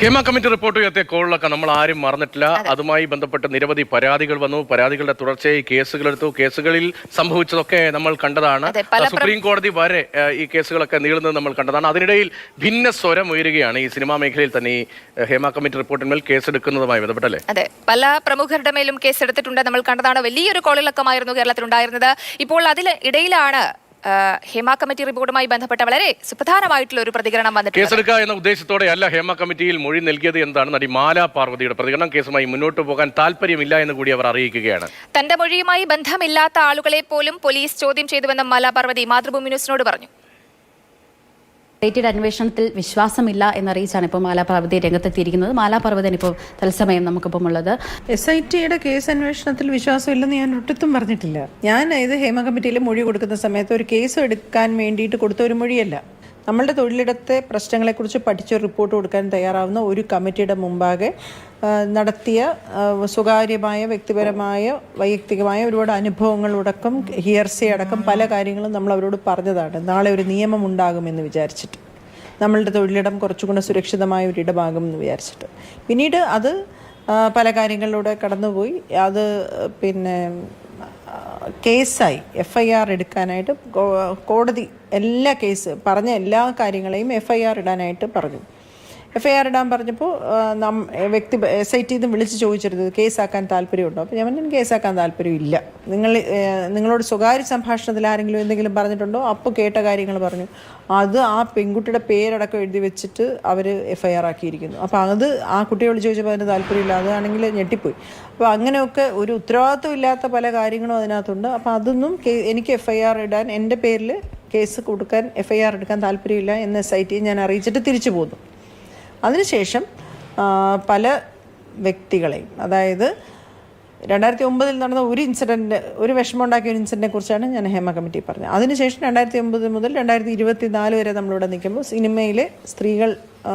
Hema committee report ഉയർത്തിയ കോളിലൊക്കെ നമ്മൾ ആരും മറന്നിട്ടില്ല. അതുമായി ബന്ധപ്പെട്ട് നിരവധി പരാതികൾ വന്നു. പരാതികളുടെ തുടർച്ചയായി കേസുകൾ എടുത്തു കേസുകളിൽ സംഭവിച്ചതൊക്കെ നമ്മൾ കണ്ടതാണ്. സുപ്രീം കോടതി വരെ ഈ കേസുകളൊക്കെ നീളുന്നത് നമ്മൾ കണ്ടതാണ്. അതിനിടയിൽ ഭിന്ന സ്വരം ഉയരുകയാണ് ഈ സിനിമാ മേഖലയിൽ തന്നെ ഈ ഹേമ കമ്മിറ്റി റിപ്പോർട്ടിന്മേൽ കേസെടുക്കുന്നതുമായി ബന്ധപ്പെട്ടല്ലേ? അതെ പല പ്രമുഖരുടെ മേലും കേസെടുത്തിട്ടുണ്ട്. നമ്മൾ കണ്ടതാണ് വലിയൊരു കോളിളക്കമായിരുന്നു കേരളത്തിലുണ്ടായിരുന്നത്. ഇപ്പോൾ അതിൽ ഇടയിലാണ് ഹേമ കമ്മിറ്റി റിപ്പോർട്ടുമായി ബന്ധപ്പെട്ട വളരെ സുപ്രധാനമായിട്ടുള്ള ഒരു പ്രതികരണം വന്നിട്ടുണ്ട്. കേസെടുക്കുക എന്ന ഉദ്ദേശത്തോടെ അല്ല ഹേമ കമ്മിറ്റിയിൽ മൊഴി നൽകിയത് എന്താണ് നടി മാല പാർവതിയുടെ പ്രതികരണം. കേസുമായി മുന്നോട്ട് പോകാൻ താല്പര്യമില്ല എന്ന് കൂടി അവർ അറിയിക്കുകയാണ്. തന്റെ മൊഴിയുമായി ബന്ധമില്ലാത്ത ആളുകളെ പോലും പോലീസ് ചോദ്യം ചെയ്തുവെന്നും മാലാ പാർവതി മാതൃഭൂമി ന്യൂസിനോട് പറഞ്ഞു. റേറ്റഡ് അന്വേഷണത്തിൽ വിശ്വാസമില്ല എന്നറിയിച്ചാണ് ഇപ്പോൾ മാലാപർവതി രംഗത്തെത്തിയിരിക്കുന്നത്. മാലാപാർവതൻ ഇപ്പോൾ തത്സമയം നമുക്കിപ്പം ഉള്ളത്. എസ് ഐ ടിയുടെ കേസ് അന്വേഷണത്തിൽ വിശ്വാസമില്ലെന്ന് ഞാൻ ഒട്ടും പറഞ്ഞിട്ടില്ല. ഞാൻ ഇത് ഹേമ കമ്മിറ്റിയിൽ മൊഴി കൊടുക്കുന്ന സമയത്ത് ഒരു കേസ് എടുക്കാൻ വേണ്ടിയിട്ട് കൊടുത്ത ഒരു മൊഴിയല്ല. നമ്മളുടെ തൊഴിലിടത്തെ പ്രശ്നങ്ങളെക്കുറിച്ച് പഠിച്ചൊരു റിപ്പോർട്ട് കൊടുക്കാൻ തയ്യാറാവുന്ന ഒരു കമ്മിറ്റിയുടെ മുമ്പാകെ നടത്തിയ സ്വകാര്യമായ വ്യക്തിപരമായ വൈയക്തികമായ ഒരുപാട് അനുഭവങ്ങളടക്കം ഹിയർസി അടക്കം പല കാര്യങ്ങളും നമ്മൾ അവരോട് പറഞ്ഞതാണ്. നാളെ ഒരു നിയമം ഉണ്ടാകുമെന്ന് വിചാരിച്ചിട്ട്. നമ്മളുടെ തൊഴിലിടം കുറച്ചുകൂടെ സുരക്ഷിതമായ ഒരു ഇടമാകുമെന്ന് വിചാരിച്ചിട്ട്. പിന്നീട് അത് പല കാര്യങ്ങളിലൂടെ കടന്നുപോയി. അത് പിന്നെ കേസായി എഫ് ഐ ആർ എടുക്കാനായിട്ട് കോടതി എല്ലാ കേസ് പറഞ്ഞ എല്ലാ കാര്യങ്ങളെയും എഫ് ഐ ആർ ഇടാനായിട്ട് പറഞ്ഞു. എഫ് ഐ ആർ ഇടാൻ പറഞ്ഞപ്പോൾ നം വ്യക്തി എസ് ഐ ടി വിളിച്ച് ചോദിച്ചിരുന്നത് കേസാക്കാൻ താല്പര്യമുണ്ടോ? അപ്പോൾ ഞാൻ പറഞ്ഞു കേസാക്കാൻ താല്പര്യമില്ല. നിങ്ങൾ നിങ്ങളോട് സ്വകാര്യ സംഭാഷണത്തിൽ ആരെങ്കിലും എന്തെങ്കിലും പറഞ്ഞിട്ടുണ്ടോ? അപ്പോൾ കേട്ട കാര്യങ്ങൾ പറഞ്ഞു. അത് ആ പെൺകുട്ടിയുടെ പേരടക്കം എഴുതി വെച്ചിട്ട് അവർ എഫ് ഐ ആർ ആക്കിയിരിക്കുന്നു. അപ്പോൾ അത് ആ കുട്ടിയോട് ചോദിച്ചപ്പോൾ അതിന് താല്പര്യമില്ല. അതാണെങ്കിൽ ഞെട്ടിപ്പോയി. അപ്പോൾ അങ്ങനെയൊക്കെ ഒരു ഉത്തരവാദിത്വം ഇല്ലാത്ത പല കാര്യങ്ങളും അതിനകത്തുണ്ട്. അപ്പോൾ അതൊന്നും എനിക്ക് എഫ് ഐ ആർ ഇടാൻ എന്റെ പേരിൽ കേസ് കൊടുക്കാൻ എഫ് ഐ ആർ എടുക്കാൻ താല്പര്യമില്ല എന്ന് എസ് ഐ ടി ഞാൻ അറിയിച്ചിട്ട് തിരിച്ചു പോന്നു. അതിനുശേഷം പല വ്യക്തികളെയും അതായത് രണ്ടായിരത്തി ഒമ്പതിൽ നടന്ന ഒരു ഇൻസിഡന്റ് ഒരു വിഷമമുണ്ടാക്കിയ ഒരു ഇൻസിഡന്റിനെ കുറിച്ചാണ് ഞാൻ ഹേമ കമ്മിറ്റി പറഞ്ഞത്. അതിനുശേഷം രണ്ടായിരത്തി ഒമ്പത് മുതൽ രണ്ടായിരത്തി ഇരുപത്തി നാല് വരെ നമ്മളിവിടെ നിൽക്കുമ്പോൾ സിനിമയിലെ സ്ത്രീകൾ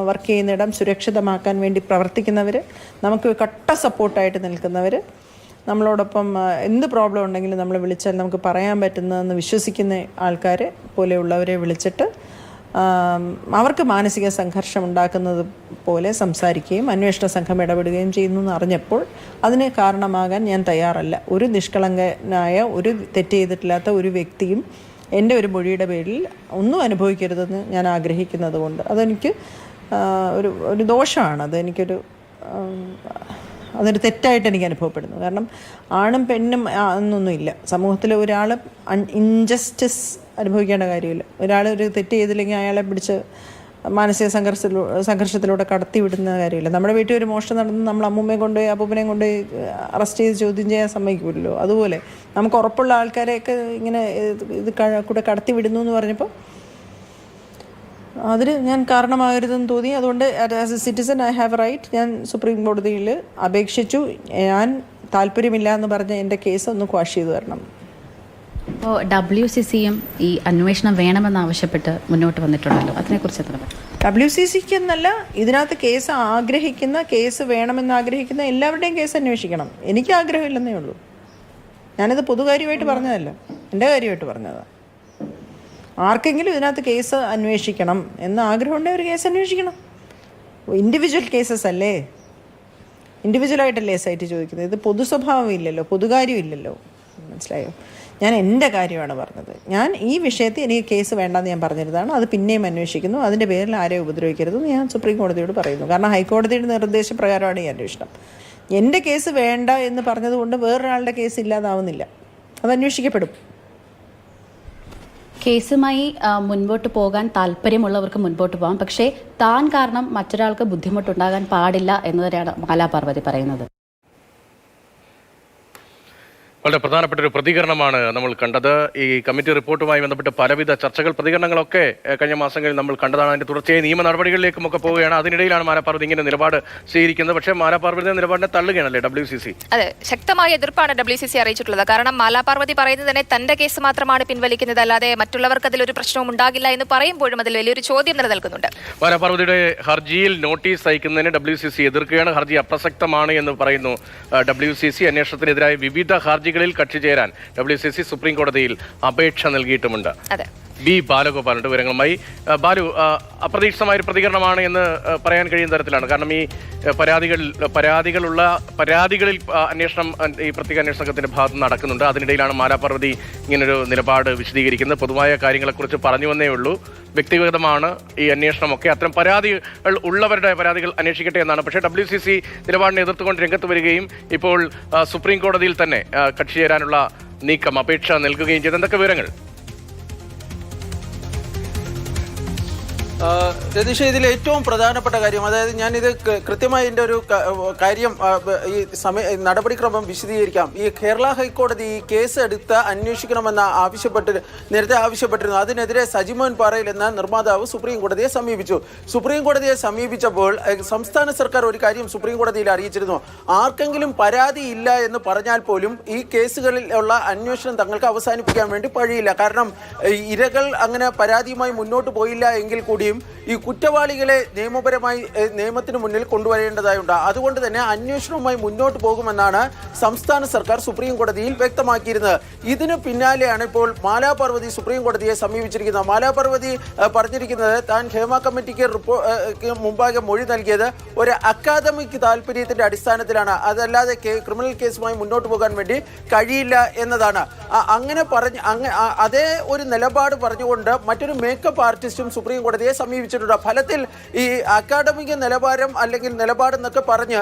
വർക്ക് ചെയ്യുന്ന ഇടം സുരക്ഷിതമാക്കാൻ വേണ്ടി പ്രവർത്തിക്കുന്നവർ നമുക്ക് കട്ട സപ്പോർട്ടായിട്ട് നിൽക്കുന്നവർ നമ്മളോടൊപ്പം എന്ത് പ്രോബ്ലം ഉണ്ടെങ്കിലും നമ്മൾ വിളിച്ചാൽ നമുക്ക് പറയാൻ പറ്റുന്നതെന്ന് വിശ്വസിക്കുന്ന ആൾക്കാരെ പോലെയുള്ളവരെ വിളിച്ചിട്ട് അവർക്ക് മാനസിക സംഘർഷം ഉണ്ടാക്കുന്നത് പോലെ സംസാരിക്കുകയും അന്വേഷണ സംഘം ഇടപെടുകയും ചെയ്യുന്നു എന്നറിഞ്ഞപ്പോൾ അതിന് കാരണമാകാൻ ഞാൻ തയ്യാറല്ല. ഒരു നിഷ്കളങ്കനായ ഒരു തെറ്റ് ചെയ്തിട്ടില്ലാത്ത ഒരു വ്യക്തിയും എന്റെ ഒരു മൊഴിയുടെ പേരിൽ ഒന്നും അനുഭവിക്കരുതെന്ന് ഞാൻ ആഗ്രഹിക്കുന്നത് കൊണ്ട് അതെനിക്ക് ഒരു ഒരു ദോഷമാണ്. അതെനിക്കൊരു അതൊരു തെറ്റായിട്ട് എനിക്ക് അനുഭവപ്പെടുന്നു. കാരണം ആണും പെണ്ണും എന്നൊന്നുമില്ല. സമൂഹത്തിൽ ഒരാൾ ഇൻജസ്റ്റിസ് അനുഭവിക്കേണ്ട കാര്യമില്ല. ഒരാൾ ഒരു തെറ്റ് ചെയ്തില്ലെങ്കിൽ അയാളെ പിടിച്ച് മാനസിക സംഘർഷത്തിലൂടെ സംഘർഷത്തിലൂടെ കടത്തി വിടുന്ന കാര്യമില്ല. നമ്മുടെ വീട്ടിൽ ഒരു മോഷണം നടന്ന് നമ്മൾ അമ്മൂമ്മയെ കൊണ്ടുപോയി അപ്പൂപ്പനെയും കൊണ്ടുപോയി അറസ്റ്റ് ചെയ്ത് ചോദ്യം ചെയ്യാൻ സമ്മതിക്കുമല്ലോ അതുപോലെ നമുക്ക് ഉറപ്പുള്ള ആൾക്കാരെയൊക്കെ ഇങ്ങനെ ഇത് കൂടെ കടത്തി വിടുന്നു എന്ന് പറഞ്ഞപ്പോൾ അതിന് ഞാൻ കാരണമാകരുതെന്ന് തോന്നി. അതുകൊണ്ട് as a citizen I have right ഞാൻ സുപ്രീം കോടതിയിൽ അപേക്ഷിച്ചു. ഞാൻ താല്പര്യമില്ല എന്ന് പറഞ്ഞ എന്റെ കേസ് ഒന്ന് ക്വാഷ് ചെയ്തു തരണം ഇപ്പോൾ ഡബ്ല്യു സി സിയും ഈ അന്വേഷണം വേണമെന്നാവശ്യപ്പെട്ട് മുന്നോട്ട് വന്നിട്ടുണ്ടല്ലോ. അതിനെക്കുറിച്ച് എത്ര ഡബ്ല്യു സി സിക്ക് എന്നല്ല ഇതിനകത്ത് കേസ് ആഗ്രഹിക്കുന്ന കേസ് വേണമെന്ന് ആഗ്രഹിക്കുന്ന എല്ലാവരുടെയും കേസ് അന്വേഷിക്കണം. എനിക്ക് ആഗ്രഹമില്ലെന്നേ ഉള്ളൂ. ഞാനത് പൊതുകാര്യമായിട്ട് പറഞ്ഞതല്ല. എന്റെ കാര്യമായിട്ട് പറഞ്ഞതാണ് ആർക്കെങ്കിലും ഇതിനകത്ത് കേസ് അന്വേഷിക്കണം എന്ന് ആഗ്രഹമുണ്ടെങ്കിൽ ഒരു കേസ് അന്വേഷിക്കണം. ഇൻഡിവിജ്വൽ കേസസ് അല്ലേ? ഇൻഡിവിജ്വലായിട്ടല്ലേ എസ് ഐ ടി ചോദിക്കുന്നത്? ഇത് പൊതു സ്വഭാവം ഇല്ലല്ലോ പൊതുകാര്യം ഇല്ലല്ലോ മനസ്സിലായോ? ഞാൻ എന്റെ കാര്യമാണ് പറഞ്ഞത്. ഞാൻ ഈ വിഷയത്തിൽ എനിക്ക് കേസ് വേണ്ടെന്ന് ഞാൻ പറഞ്ഞിരുന്നതാണ്. അത് പിന്നെയും അന്വേഷിക്കുന്നു. അതിന്റെ പേരിൽ ആരെയും ഉപദ്രവിക്കരുതെന്ന് ഞാൻ സുപ്രീം കോടതിയോട് പറയുന്നു. കാരണം ഹൈക്കോടതിയുടെ നിർദ്ദേശപ്രകാരമാണ് ഈ അന്വേഷണം. എന്റെ കേസ് വേണ്ട എന്ന് പറഞ്ഞതുകൊണ്ട് വേറൊരാളുടെ കേസ് ഇല്ലാതാവുന്നില്ല. അത് അന്വേഷിക്കപ്പെടും. കേസുമായി മുൻപോട്ട് പോകാൻ താല്പര്യമുള്ളവർക്ക് മുൻപോട്ട് പോകാം. പക്ഷേ താൻ കാരണം മറ്റൊരാൾക്ക് ബുദ്ധിമുട്ടുണ്ടാകാൻ പാടില്ല എന്നതിനാണ് മാലാപാർവതി പറയുന്നത്. വളരെ പ്രധാനപ്പെട്ട ഒരു പ്രതികരണമാണ് നമ്മൾ കണ്ടത്. ഈ കമ്മിറ്റി റിപ്പോർട്ടുമായി ബന്ധപ്പെട്ട് പലവിധ ചർച്ചകൾ പ്രതികരണങ്ങളൊക്കെ കഴിഞ്ഞ മാസങ്ങളിൽ നമ്മൾ കണ്ടതാണ്. അതിന്റെ തുടർച്ചയായി നിയമ നടപടികളിലേക്കും ഒക്കെ പോവുകയാണ്. അതിനിടയിലാണ് മാരാപ്പാർവതി ഇങ്ങനെ നിലപാട് സ്വീകരിക്കുന്നത്. പക്ഷേ മാരാപാർവതിയുടെ നിലപാടിനെ തള്ളുകയാണല്ലേ ഡബ്ല്യു സി സി അതെ ശക്തമായ എതിർപ്പാണ് ഡബ്ല്യു സി സി അറിയിച്ചിട്ടുള്ളത്. കാരണം മാലാപാർവതി പറയുന്നത് തന്നെ തന്റെ കേസ് മാത്രമാണ് പിൻവലിക്കുന്നത്. അല്ലാതെ മറ്റുള്ളവർക്ക് അതിലൊരു പ്രശ്നവും ഉണ്ടാകില്ല എന്ന് പറയുമ്പോഴും അതിൽ വലിയൊരു ചോദ്യം നിലനിൽക്കുന്നുണ്ട്. മാരാപാർവതിയുടെ ഹർജിയിൽ നോട്ടീസ് അയക്കുന്നതിന് ഡബ്ല്യു സി സി എതിർക്കുകയാണ്. ഹർജി അപ്രസക്തമാണ് എന്ന് പറയുന്നു ഡബ്ല്യു സി സി അന്വേഷണത്തിനെതിരായ വിവിധ ഹർജികളിൽ കക്ഷി ചേരാൻ ഡബ്ല്യു സി സി സുപ്രീം കോടതിയിൽ അപേക്ഷ നൽകിയിട്ടുമുണ്ട്. ബി ബാലഗോപാലിന്റെ വിവരങ്ങളുമായി ബാലു അപ്രതീക്ഷിതമായ ഒരു പ്രതികരണമാണ് എന്ന് പറയാൻ കഴിയുന്ന തരത്തിലാണ്. കാരണം ഈ പരാതികൾ പരാതികളുള്ള പരാതികളിൽ അന്വേഷണം ഈ പ്രത്യേക അന്വേഷണ സംഘത്തിന്റെ ഭാഗത്ത് നടക്കുന്നുണ്ട്. അതിനിടയിലാണ് മാലാപാർവതി ഇങ്ങനൊരു നിലപാട് വിശദീകരിക്കുന്നത്. പൊതുവായ കാര്യങ്ങളെക്കുറിച്ച് പറഞ്ഞു വന്നേ ഉള്ളൂ. വ്യക്തിഗതമാണ് ഈ അന്വേഷണമൊക്കെ. അത്തരം പരാതികൾ ഉള്ളവരുടെ പരാതികൾ അന്വേഷിക്കട്ടെ എന്നാണ്. പക്ഷേ ഡബ്ല്യു സി സി നിലപാടിനെ എതിർത്തുകൊണ്ട് രംഗത്ത് വരികയും ഇപ്പോൾ സുപ്രീം കോടതിയിൽ തന്നെ കക്ഷി ചേരാനുള്ള നീക്കം അപേക്ഷ നൽകുകയും ചെയ്ത. എന്തൊക്കെ വിവരങ്ങൾ? രതീഷ ഇതിൽ ഏറ്റവും പ്രധാനപ്പെട്ട കാര്യം അതായത് ഞാൻ ഇത് കൃത്യമായി എന്റെ ഒരു കാര്യം ഈ സമയ നടപടിക്രമം വിശദീകരിക്കാം. ഈ കേരള ഹൈക്കോടതി ഈ കേസ് എടുത്ത് അന്വേഷിക്കണമെന്ന് ആവശ്യപ്പെട്ട് നേരത്തെ ആവശ്യപ്പെട്ടിരുന്നു. അതിനെതിരെ സജിമോൻ പാറയിൽ എന്ന നിർമ്മാതാവ് സുപ്രീം കോടതിയെ സമീപിച്ചു. സുപ്രീം കോടതിയെ സമീപിച്ചപ്പോൾ സംസ്ഥാന സർക്കാർ ഒരു കാര്യം സുപ്രീം കോടതിയിൽ അറിയിച്ചിരുന്നു. ആർക്കെങ്കിലും പരാതി ഇല്ല എന്ന് പറഞ്ഞാൽ പോലും ഈ കേസുകളിൽ ഉള്ള അന്വേഷണം തങ്ങൾക്ക് അവസാനിപ്പിക്കാൻ വേണ്ടി കഴിയില്ല കാരണം ഇരകൾ അങ്ങനെ പരാതിയുമായി മുന്നോട്ട് പോയില്ല എങ്കിൽ Mutluyum. ഈ കുറ്റവാളികളെ നിയമപരമായി നിയമത്തിന് മുന്നിൽ കൊണ്ടുവരേണ്ടതായുണ്ട്. അതുകൊണ്ട് തന്നെ അന്വേഷണവുമായി മുന്നോട്ട് പോകുമെന്നാണ് സംസ്ഥാന സർക്കാർ സുപ്രീം കോടതിയിൽ വ്യക്തമാക്കിയിരുന്നത്. ഇതിനു പിന്നാലെയാണ് ഇപ്പോൾ മാലാപർവതി സുപ്രീം കോടതിയെ സമീപിച്ചിരിക്കുന്നത്. മാലാപർവതി പറഞ്ഞിരിക്കുന്നത് താൻ ഹേമ കമ്മിറ്റിക്ക് റിപ്പോർട്ട് മുമ്പാകെ മൊഴി നൽകിയത് ഒരു അക്കാദമിക് താല്പര്യത്തിന്റെ അടിസ്ഥാനത്തിലാണ്. അതല്ലാതെ ക്രിമിനൽ കേസുമായി മുന്നോട്ട് പോകാൻ വേണ്ടി കഴിയില്ല എന്നതാണ്. അങ്ങനെ പറഞ്ഞ് അതേ ഒരു നിലപാട് പറഞ്ഞുകൊണ്ട് മറ്റൊരു മേക്കപ്പ് ആർട്ടിസ്റ്റും സുപ്രീം കോടതിയെ സമീപിച്ചിട്ടുണ്ട് ഫലത്തിൽ ഈ അക്കാഡമിക് നിലവാരം അല്ലെങ്കിൽ നിലപാടെന്നൊക്കെ പറഞ്ഞ്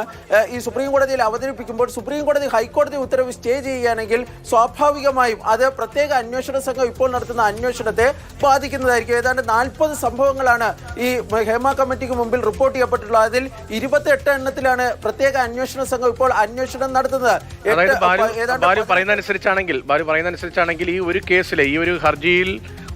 ഈ സുപ്രീം കോടതിയിൽ അവതരിപ്പിക്കുമ്പോൾ സുപ്രീം കോടതി ഹൈക്കോടതി ഉത്തരവ് സ്റ്റേ ചെയ്യുകയാണെങ്കിൽ സ്വാഭാവികമായും അത് പ്രത്യേക അന്വേഷണ സംഘം ഇപ്പോൾ നടത്തുന്ന അന്വേഷണത്തെ ബാധിക്കുന്നതായിരിക്കും. ഏതാണ്ട് നാൽപ്പത് സംഭവങ്ങളാണ് ഈ ഹേമ കമ്മിറ്റിക്ക് മുമ്പിൽ റിപ്പോർട്ട് ചെയ്യപ്പെട്ടിട്ടുള്ളത്. അതിൽ ഇരുപത്തെട്ട് എണ്ണത്തിലാണ് പ്രത്യേക അന്വേഷണ സംഘം ഇപ്പോൾ അന്വേഷണം നടത്തുന്നത്. ബാലു പറയുന്നതനുസരിച്ചാണെങ്കിൽ ബാലു പറയുന്ന അനുസരിച്ചാണെങ്കിൽ ബാലു പറയുന്ന അനുസരിച്ചാണെങ്കിൽ ഈ ഒരു കേസിലെ ഈ ഒരു ഹർജിയിൽ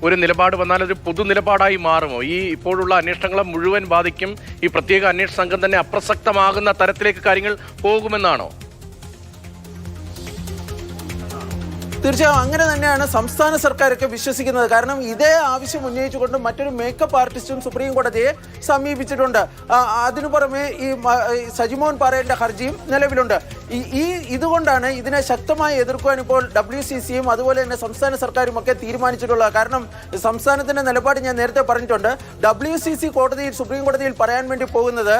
ഒരു നിലപാട് വന്നാൽ ഒരു പൊതു നിലപാടായി മാറുമോ? ഈ ഇപ്പോഴുള്ള അന്വേഷണങ്ങളെ മുഴുവൻ ബാധിക്കും. ഈ പ്രത്യേക അന്വേഷണ സംഘം തന്നെ അപ്രസക്തമാകുന്ന തരത്തിലേക്ക് കാര്യങ്ങൾ പോകുമെന്നാണോ? തീർച്ചയായും അങ്ങനെ തന്നെയാണ് സംസ്ഥാന സർക്കാരൊക്കെ വിശ്വസിക്കുന്നത്. കാരണം ഇതേ ആവശ്യം ഉന്നയിച്ചുകൊണ്ട് മറ്റൊരു മേക്കപ്പ് ആർട്ടിസ്റ്റും സുപ്രീം കോടതിയെ സമീപിച്ചിട്ടുണ്ട്. അതിനു പുറമെ ഈ സജിമോൻ പാറയുടെ ഹർജിയും നിലവിലുണ്ട്. ഈ ഇതുകൊണ്ടാണ് ഇതിനെ ശക്തമായി എതിർക്കുവാൻ ഇപ്പോൾ ഡബ്ല്യു സി സിയും അതുപോലെ തന്നെ സംസ്ഥാന സർക്കാരും ഒക്കെ തീരുമാനിച്ചിട്ടുള്ളത്. കാരണം സംസ്ഥാനത്തിന്റെ നിലപാട് ഞാൻ നേരത്തെ പറഞ്ഞിട്ടുണ്ട്. ഡബ്ല്യു സി സി കോടതിയിൽ സുപ്രീം കോടതിയിൽ പറയാൻ വേണ്ടി പോകുന്നത്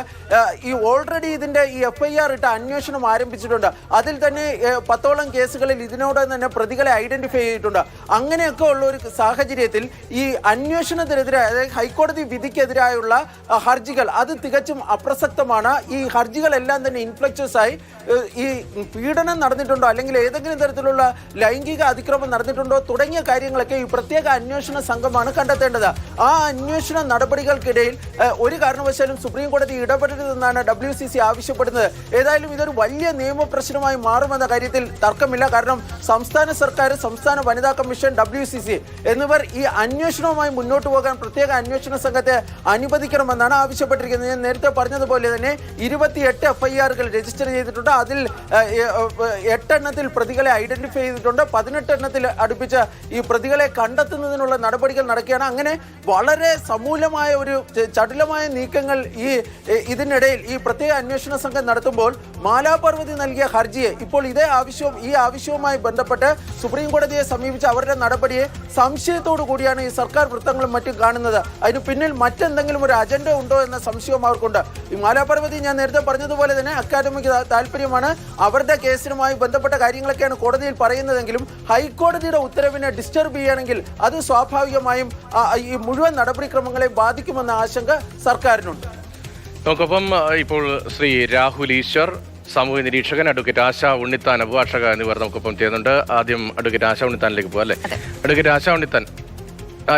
ഈ ഓൾറെഡി ഇതിന്റെ ഈ എഫ് ഐ ആർ ഇട്ട അന്വേഷണം ആരംഭിച്ചിട്ടുണ്ട്. അതിൽ തന്നെ പത്തോളം കേസുകളിൽ ഇതിനോട് തന്നെ പ്രതികളെ ഐഡന്റിഫൈ ചെയ്തിട്ടുണ്ട്. അങ്ങനെയൊക്കെ ഉള്ള ഒരു സാഹചര്യത്തിൽ ഈ അന്വേഷണത്തിനെതിരെ അതായത് ഹൈക്കോടതി വിധിക്കെതിരായുള്ള ഹർജികൾ അത് തികച്ചും അപ്രസക്തമാണ്. ഈ ഹർജികളെല്ലാം തന്നെ ഇൻഫ്ലക്ചസ് ആയി ഈ പീഡനം നടന്നിട്ടുണ്ടോ അല്ലെങ്കിൽ ഏതെങ്കിലും തരത്തിലുള്ള ലൈംഗിക അതിക്രമം നടന്നിട്ടുണ്ടോ തുടങ്ങിയ കാര്യങ്ങളൊക്കെ ഈ പ്രത്യേക അന്വേഷണ സംഘമാണ് കണ്ടെത്തേണ്ടത്. ആ അന്വേഷണ നടപടികൾക്കിടയിൽ ഒരു കാരണവശാലും സുപ്രീം കോടതി ഇടപെടരുതെന്നാണ് ഡബ്ല്യു സി സി ആവശ്യപ്പെടുന്നത്. ഏതായാലും ഇതൊരു വലിയ നിയമ പ്രശ്നമായി മാറുമെന്ന കാര്യത്തിൽ തർക്കമില്ല. കാരണം സംസ്ഥാന സർക്കാർ സംസ്ഥാന വനിതാ കമ്മീഷൻ ഡബ്ല്യു സി സി എന്നിവർ ഈ അന്വേഷണവുമായി മുന്നോട്ട് പോകാൻ പ്രത്യേക അന്വേഷണ സംഘത്തെ അനുവദിക്കണമെന്നാണ് ആവശ്യപ്പെട്ടിരിക്കുന്നത്. ഞാൻ നേരത്തെ പറഞ്ഞതുപോലെ തന്നെ ഇരുപത്തിയെട്ട് എഫ് രജിസ്റ്റർ ചെയ്തിട്ടുണ്ട്. അതിൽ എട്ടെണ്ണത്തിൽ പ്രതികളെ ഐഡന്റിഫൈ ചെയ്തിട്ടുണ്ട്. പതിനെട്ട് എണ്ണത്തിൽ അടുപ്പിച്ച് ഈ പ്രതികളെ കണ്ടെത്തുന്നതിനുള്ള നടപടികൾ നടക്കുകയാണ്. അങ്ങനെ വളരെ സമൂലമായ ഒരു ചടുലമായ നീക്കങ്ങൾ ഈ ഇതിനിടയിൽ ഈ പ്രത്യേക അന്വേഷണ സംഘം നടത്തുമ്പോൾ മാലാപർവതി നൽകിയ ഹർജിയെ ഇപ്പോൾ ഇതേ ആവശ്യവും ഈ ആവശ്യവുമായി ബന്ധപ്പെട്ട് സുപ്രീം കോടതിയെ സമീപിച്ച അവരുടെ നടപടിയെ സംശയത്തോടു കൂടിയാണ് ഈ സർക്കാർ വൃത്തങ്ങളും മറ്റും കാണുന്നത്. അതിന് പിന്നിൽ മറ്റെന്തെങ്കിലും ഒരു അജണ്ട ഉണ്ടോ എന്ന സംശയവും അവർക്കുണ്ട്. ഈ മാലാപർവതി ഞാൻ നേരത്തെ പറഞ്ഞതുപോലെ തന്നെ അക്കാദമിക് താല്പര്യമാണ് അവരുടെ കേസിനുമായി ബന്ധപ്പെട്ട കാര്യങ്ങളൊക്കെയാണ് കോടതിയിൽ പറയുന്നതെങ്കിലും ഹൈക്കോടതിയുടെ ഉത്തരവിനെ ഡിസ്റ്റർബ് ചെയ്യുകയാണെങ്കിൽ അത് സ്വാഭാവികമായും ഈ മുഴുവൻ നടപടിക്രമങ്ങളെ ബാധിക്കുമെന്ന ആശങ്ക സർക്കാരിനുണ്ട്. നമുക്കൊപ്പം ഇപ്പോൾ ശ്രീ രാഹുൽ ഈശ്വർ സാമൂഹ്യ നിരീക്ഷകൻ അഡ്വക്കേറ്റ് ആശ ഉണ്ണിത്താൻ അഭിഭാഷക എന്നിവർ നമുക്കൊപ്പം ചെയ്യുന്നുണ്ട് ആദ്യം അഡ്വക്കേറ്റ് ആശ ഉണ്ണിത്താനിലേക്ക് പോകാം അല്ലേ? അഡ്വക്കേറ്റ് ആശ ഉണ്ണിത്താൻ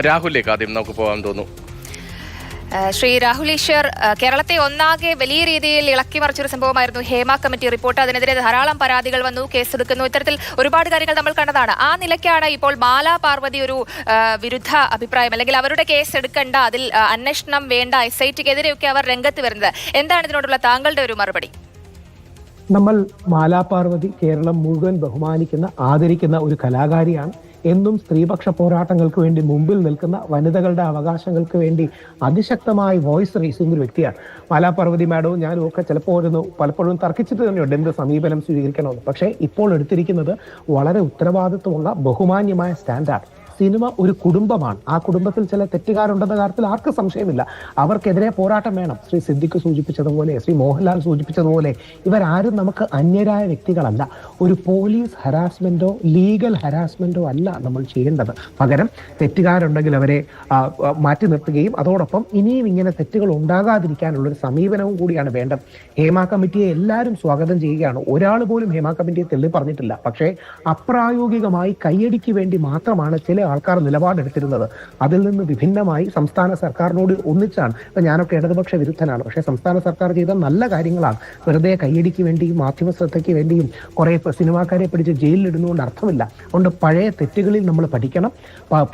രാഹുലിലേക്ക് ആദ്യം നമുക്ക് പോകാൻ തോന്നുന്നു. ശ്രീ രാഹുൽ ഈശ്വർ കേരളത്തെ ഒന്നാകെ വലിയ രീതിയിൽ ഇളക്കി മറിച്ചൊരു സംഭവമായിരുന്നു ഹേമ കമ്മിറ്റി റിപ്പോർട്ട്. അതിനെതിരെ ധാരാളം പരാതികൾ വന്നു കേസെടുക്കുന്നു. ഇത്തരത്തിൽ ഒരുപാട് കാര്യങ്ങൾ നമ്മൾ കണ്ടതാണ്. ആ നിലയ്ക്കാണ് ഇപ്പോൾ മാലാ പാർവതി ഒരു വിരുദ്ധ അഭിപ്രായം അല്ലെങ്കിൽ അവരുടെ കേസ് എടുക്കേണ്ട അതിൽ അന്വേഷണം വേണ്ട എസ് ഐ ടിക്കെതിരെയൊക്കെ അവർ രംഗത്ത് വരുന്നത്. എന്താണ് ഇതിനോടുള്ള താങ്കളുടെ ഒരു മറുപടി? നമ്മൾ മാലാപാർവതി കേരളം മുഴുവൻ ബഹുമാനിക്കുന്ന ആദരിക്കുന്ന ഒരു കലാകാരിയാണ്. എന്നും സ്ത്രീപക്ഷ പോരാട്ടങ്ങൾക്ക് വേണ്ടി മുമ്പിൽ നിൽക്കുന്ന വനിതകളുടെ അവകാശങ്ങൾക്ക് വേണ്ടി അതിശക്തമായി വോയിസ് റേസിംഗ് ഒരു വ്യക്തിയാണ്. മാലാപാർവതി മാഡവും ഞാനും ഒക്കെ ചിലപ്പോൾ ഒരു പലപ്പോഴും തർക്കിച്ചിട്ട് തന്നെയുണ്ട് എന്ത് സമീപനം സ്വീകരിക്കണമെന്ന്. പക്ഷേ ഇപ്പോൾ എടുത്തിരിക്കുന്നത് വളരെ ഉത്തരവാദിത്വമുള്ള ബഹുമാന്യമായ സ്റ്റാൻഡാണ്. സിനിമ ഒരു കുടുംബമാണ്. ആ കുടുംബത്തിൽ ചില തെറ്റുകാരുണ്ടെന്ന കാര്യത്തിൽ ആർക്കും സംശയമില്ല. അവർക്കെതിരെ പോരാട്ടം വേണം. ശ്രീ സിദ്ദിഖ് സൂചിപ്പിച്ചതുപോലെ ശ്രീ മോഹൻലാൽ സൂചിപ്പിച്ചതുപോലെ ഇവരാരും നമുക്ക് അന്യരായ വ്യക്തികളല്ല. ഒരു പോലീസ് ഹരാസ്മെന്റോ ലീഗൽ ഹരാസ്മെന്റോ അല്ല നമ്മൾ ചെയ്യേണ്ടത്. പകരം തെറ്റുകാരുണ്ടെങ്കിൽ അവരെ മാറ്റി നിർത്തുകയും അതോടൊപ്പം ഇനിയും ഇങ്ങനെ തെറ്റുകൾ ഉണ്ടാകാതിരിക്കാനുള്ള ഒരു സമീപനവും കൂടിയാണ് വേണ്ടത്. ഹേമ കമ്മിറ്റിയെ എല്ലാവരും സ്വാഗതം ചെയ്യുകയാണ്. ഒരാൾ പോലും ഹേമ കമ്മിറ്റിയെ തെള്ളി പറഞ്ഞിട്ടില്ല. പക്ഷേ അപ്രായോഗികമായി കയ്യടിക്ക് വേണ്ടി മാത്രമാണ് ചില ആൾക്കാർ നിലപാടെടുത്തിരുന്നത്. അതിൽ നിന്ന് വിഭിന്നമായി സംസ്ഥാന സർക്കാരിനോട് ഒന്നിച്ചാണ്. ഇപ്പൊ ഞാനൊക്കെ ഇടതുപക്ഷ വിരുദ്ധനാണ്. പക്ഷേ സംസ്ഥാന സർക്കാർ ചെയ്ത നല്ല കാര്യങ്ങളാണ്. വെറുതെ കയ്യടിക്ക് വേണ്ടിയും മാധ്യമ ശ്രദ്ധയ്ക്ക് വേണ്ടിയും കുറെ സിനിമാക്കാരെ പിടിച്ച് ജയിലിലിടുന്നതുകൊണ്ട് അർത്ഥമില്ല. അതുകൊണ്ട് പഴയ തെറ്റുകളിൽ നമ്മൾ പഠിക്കണം.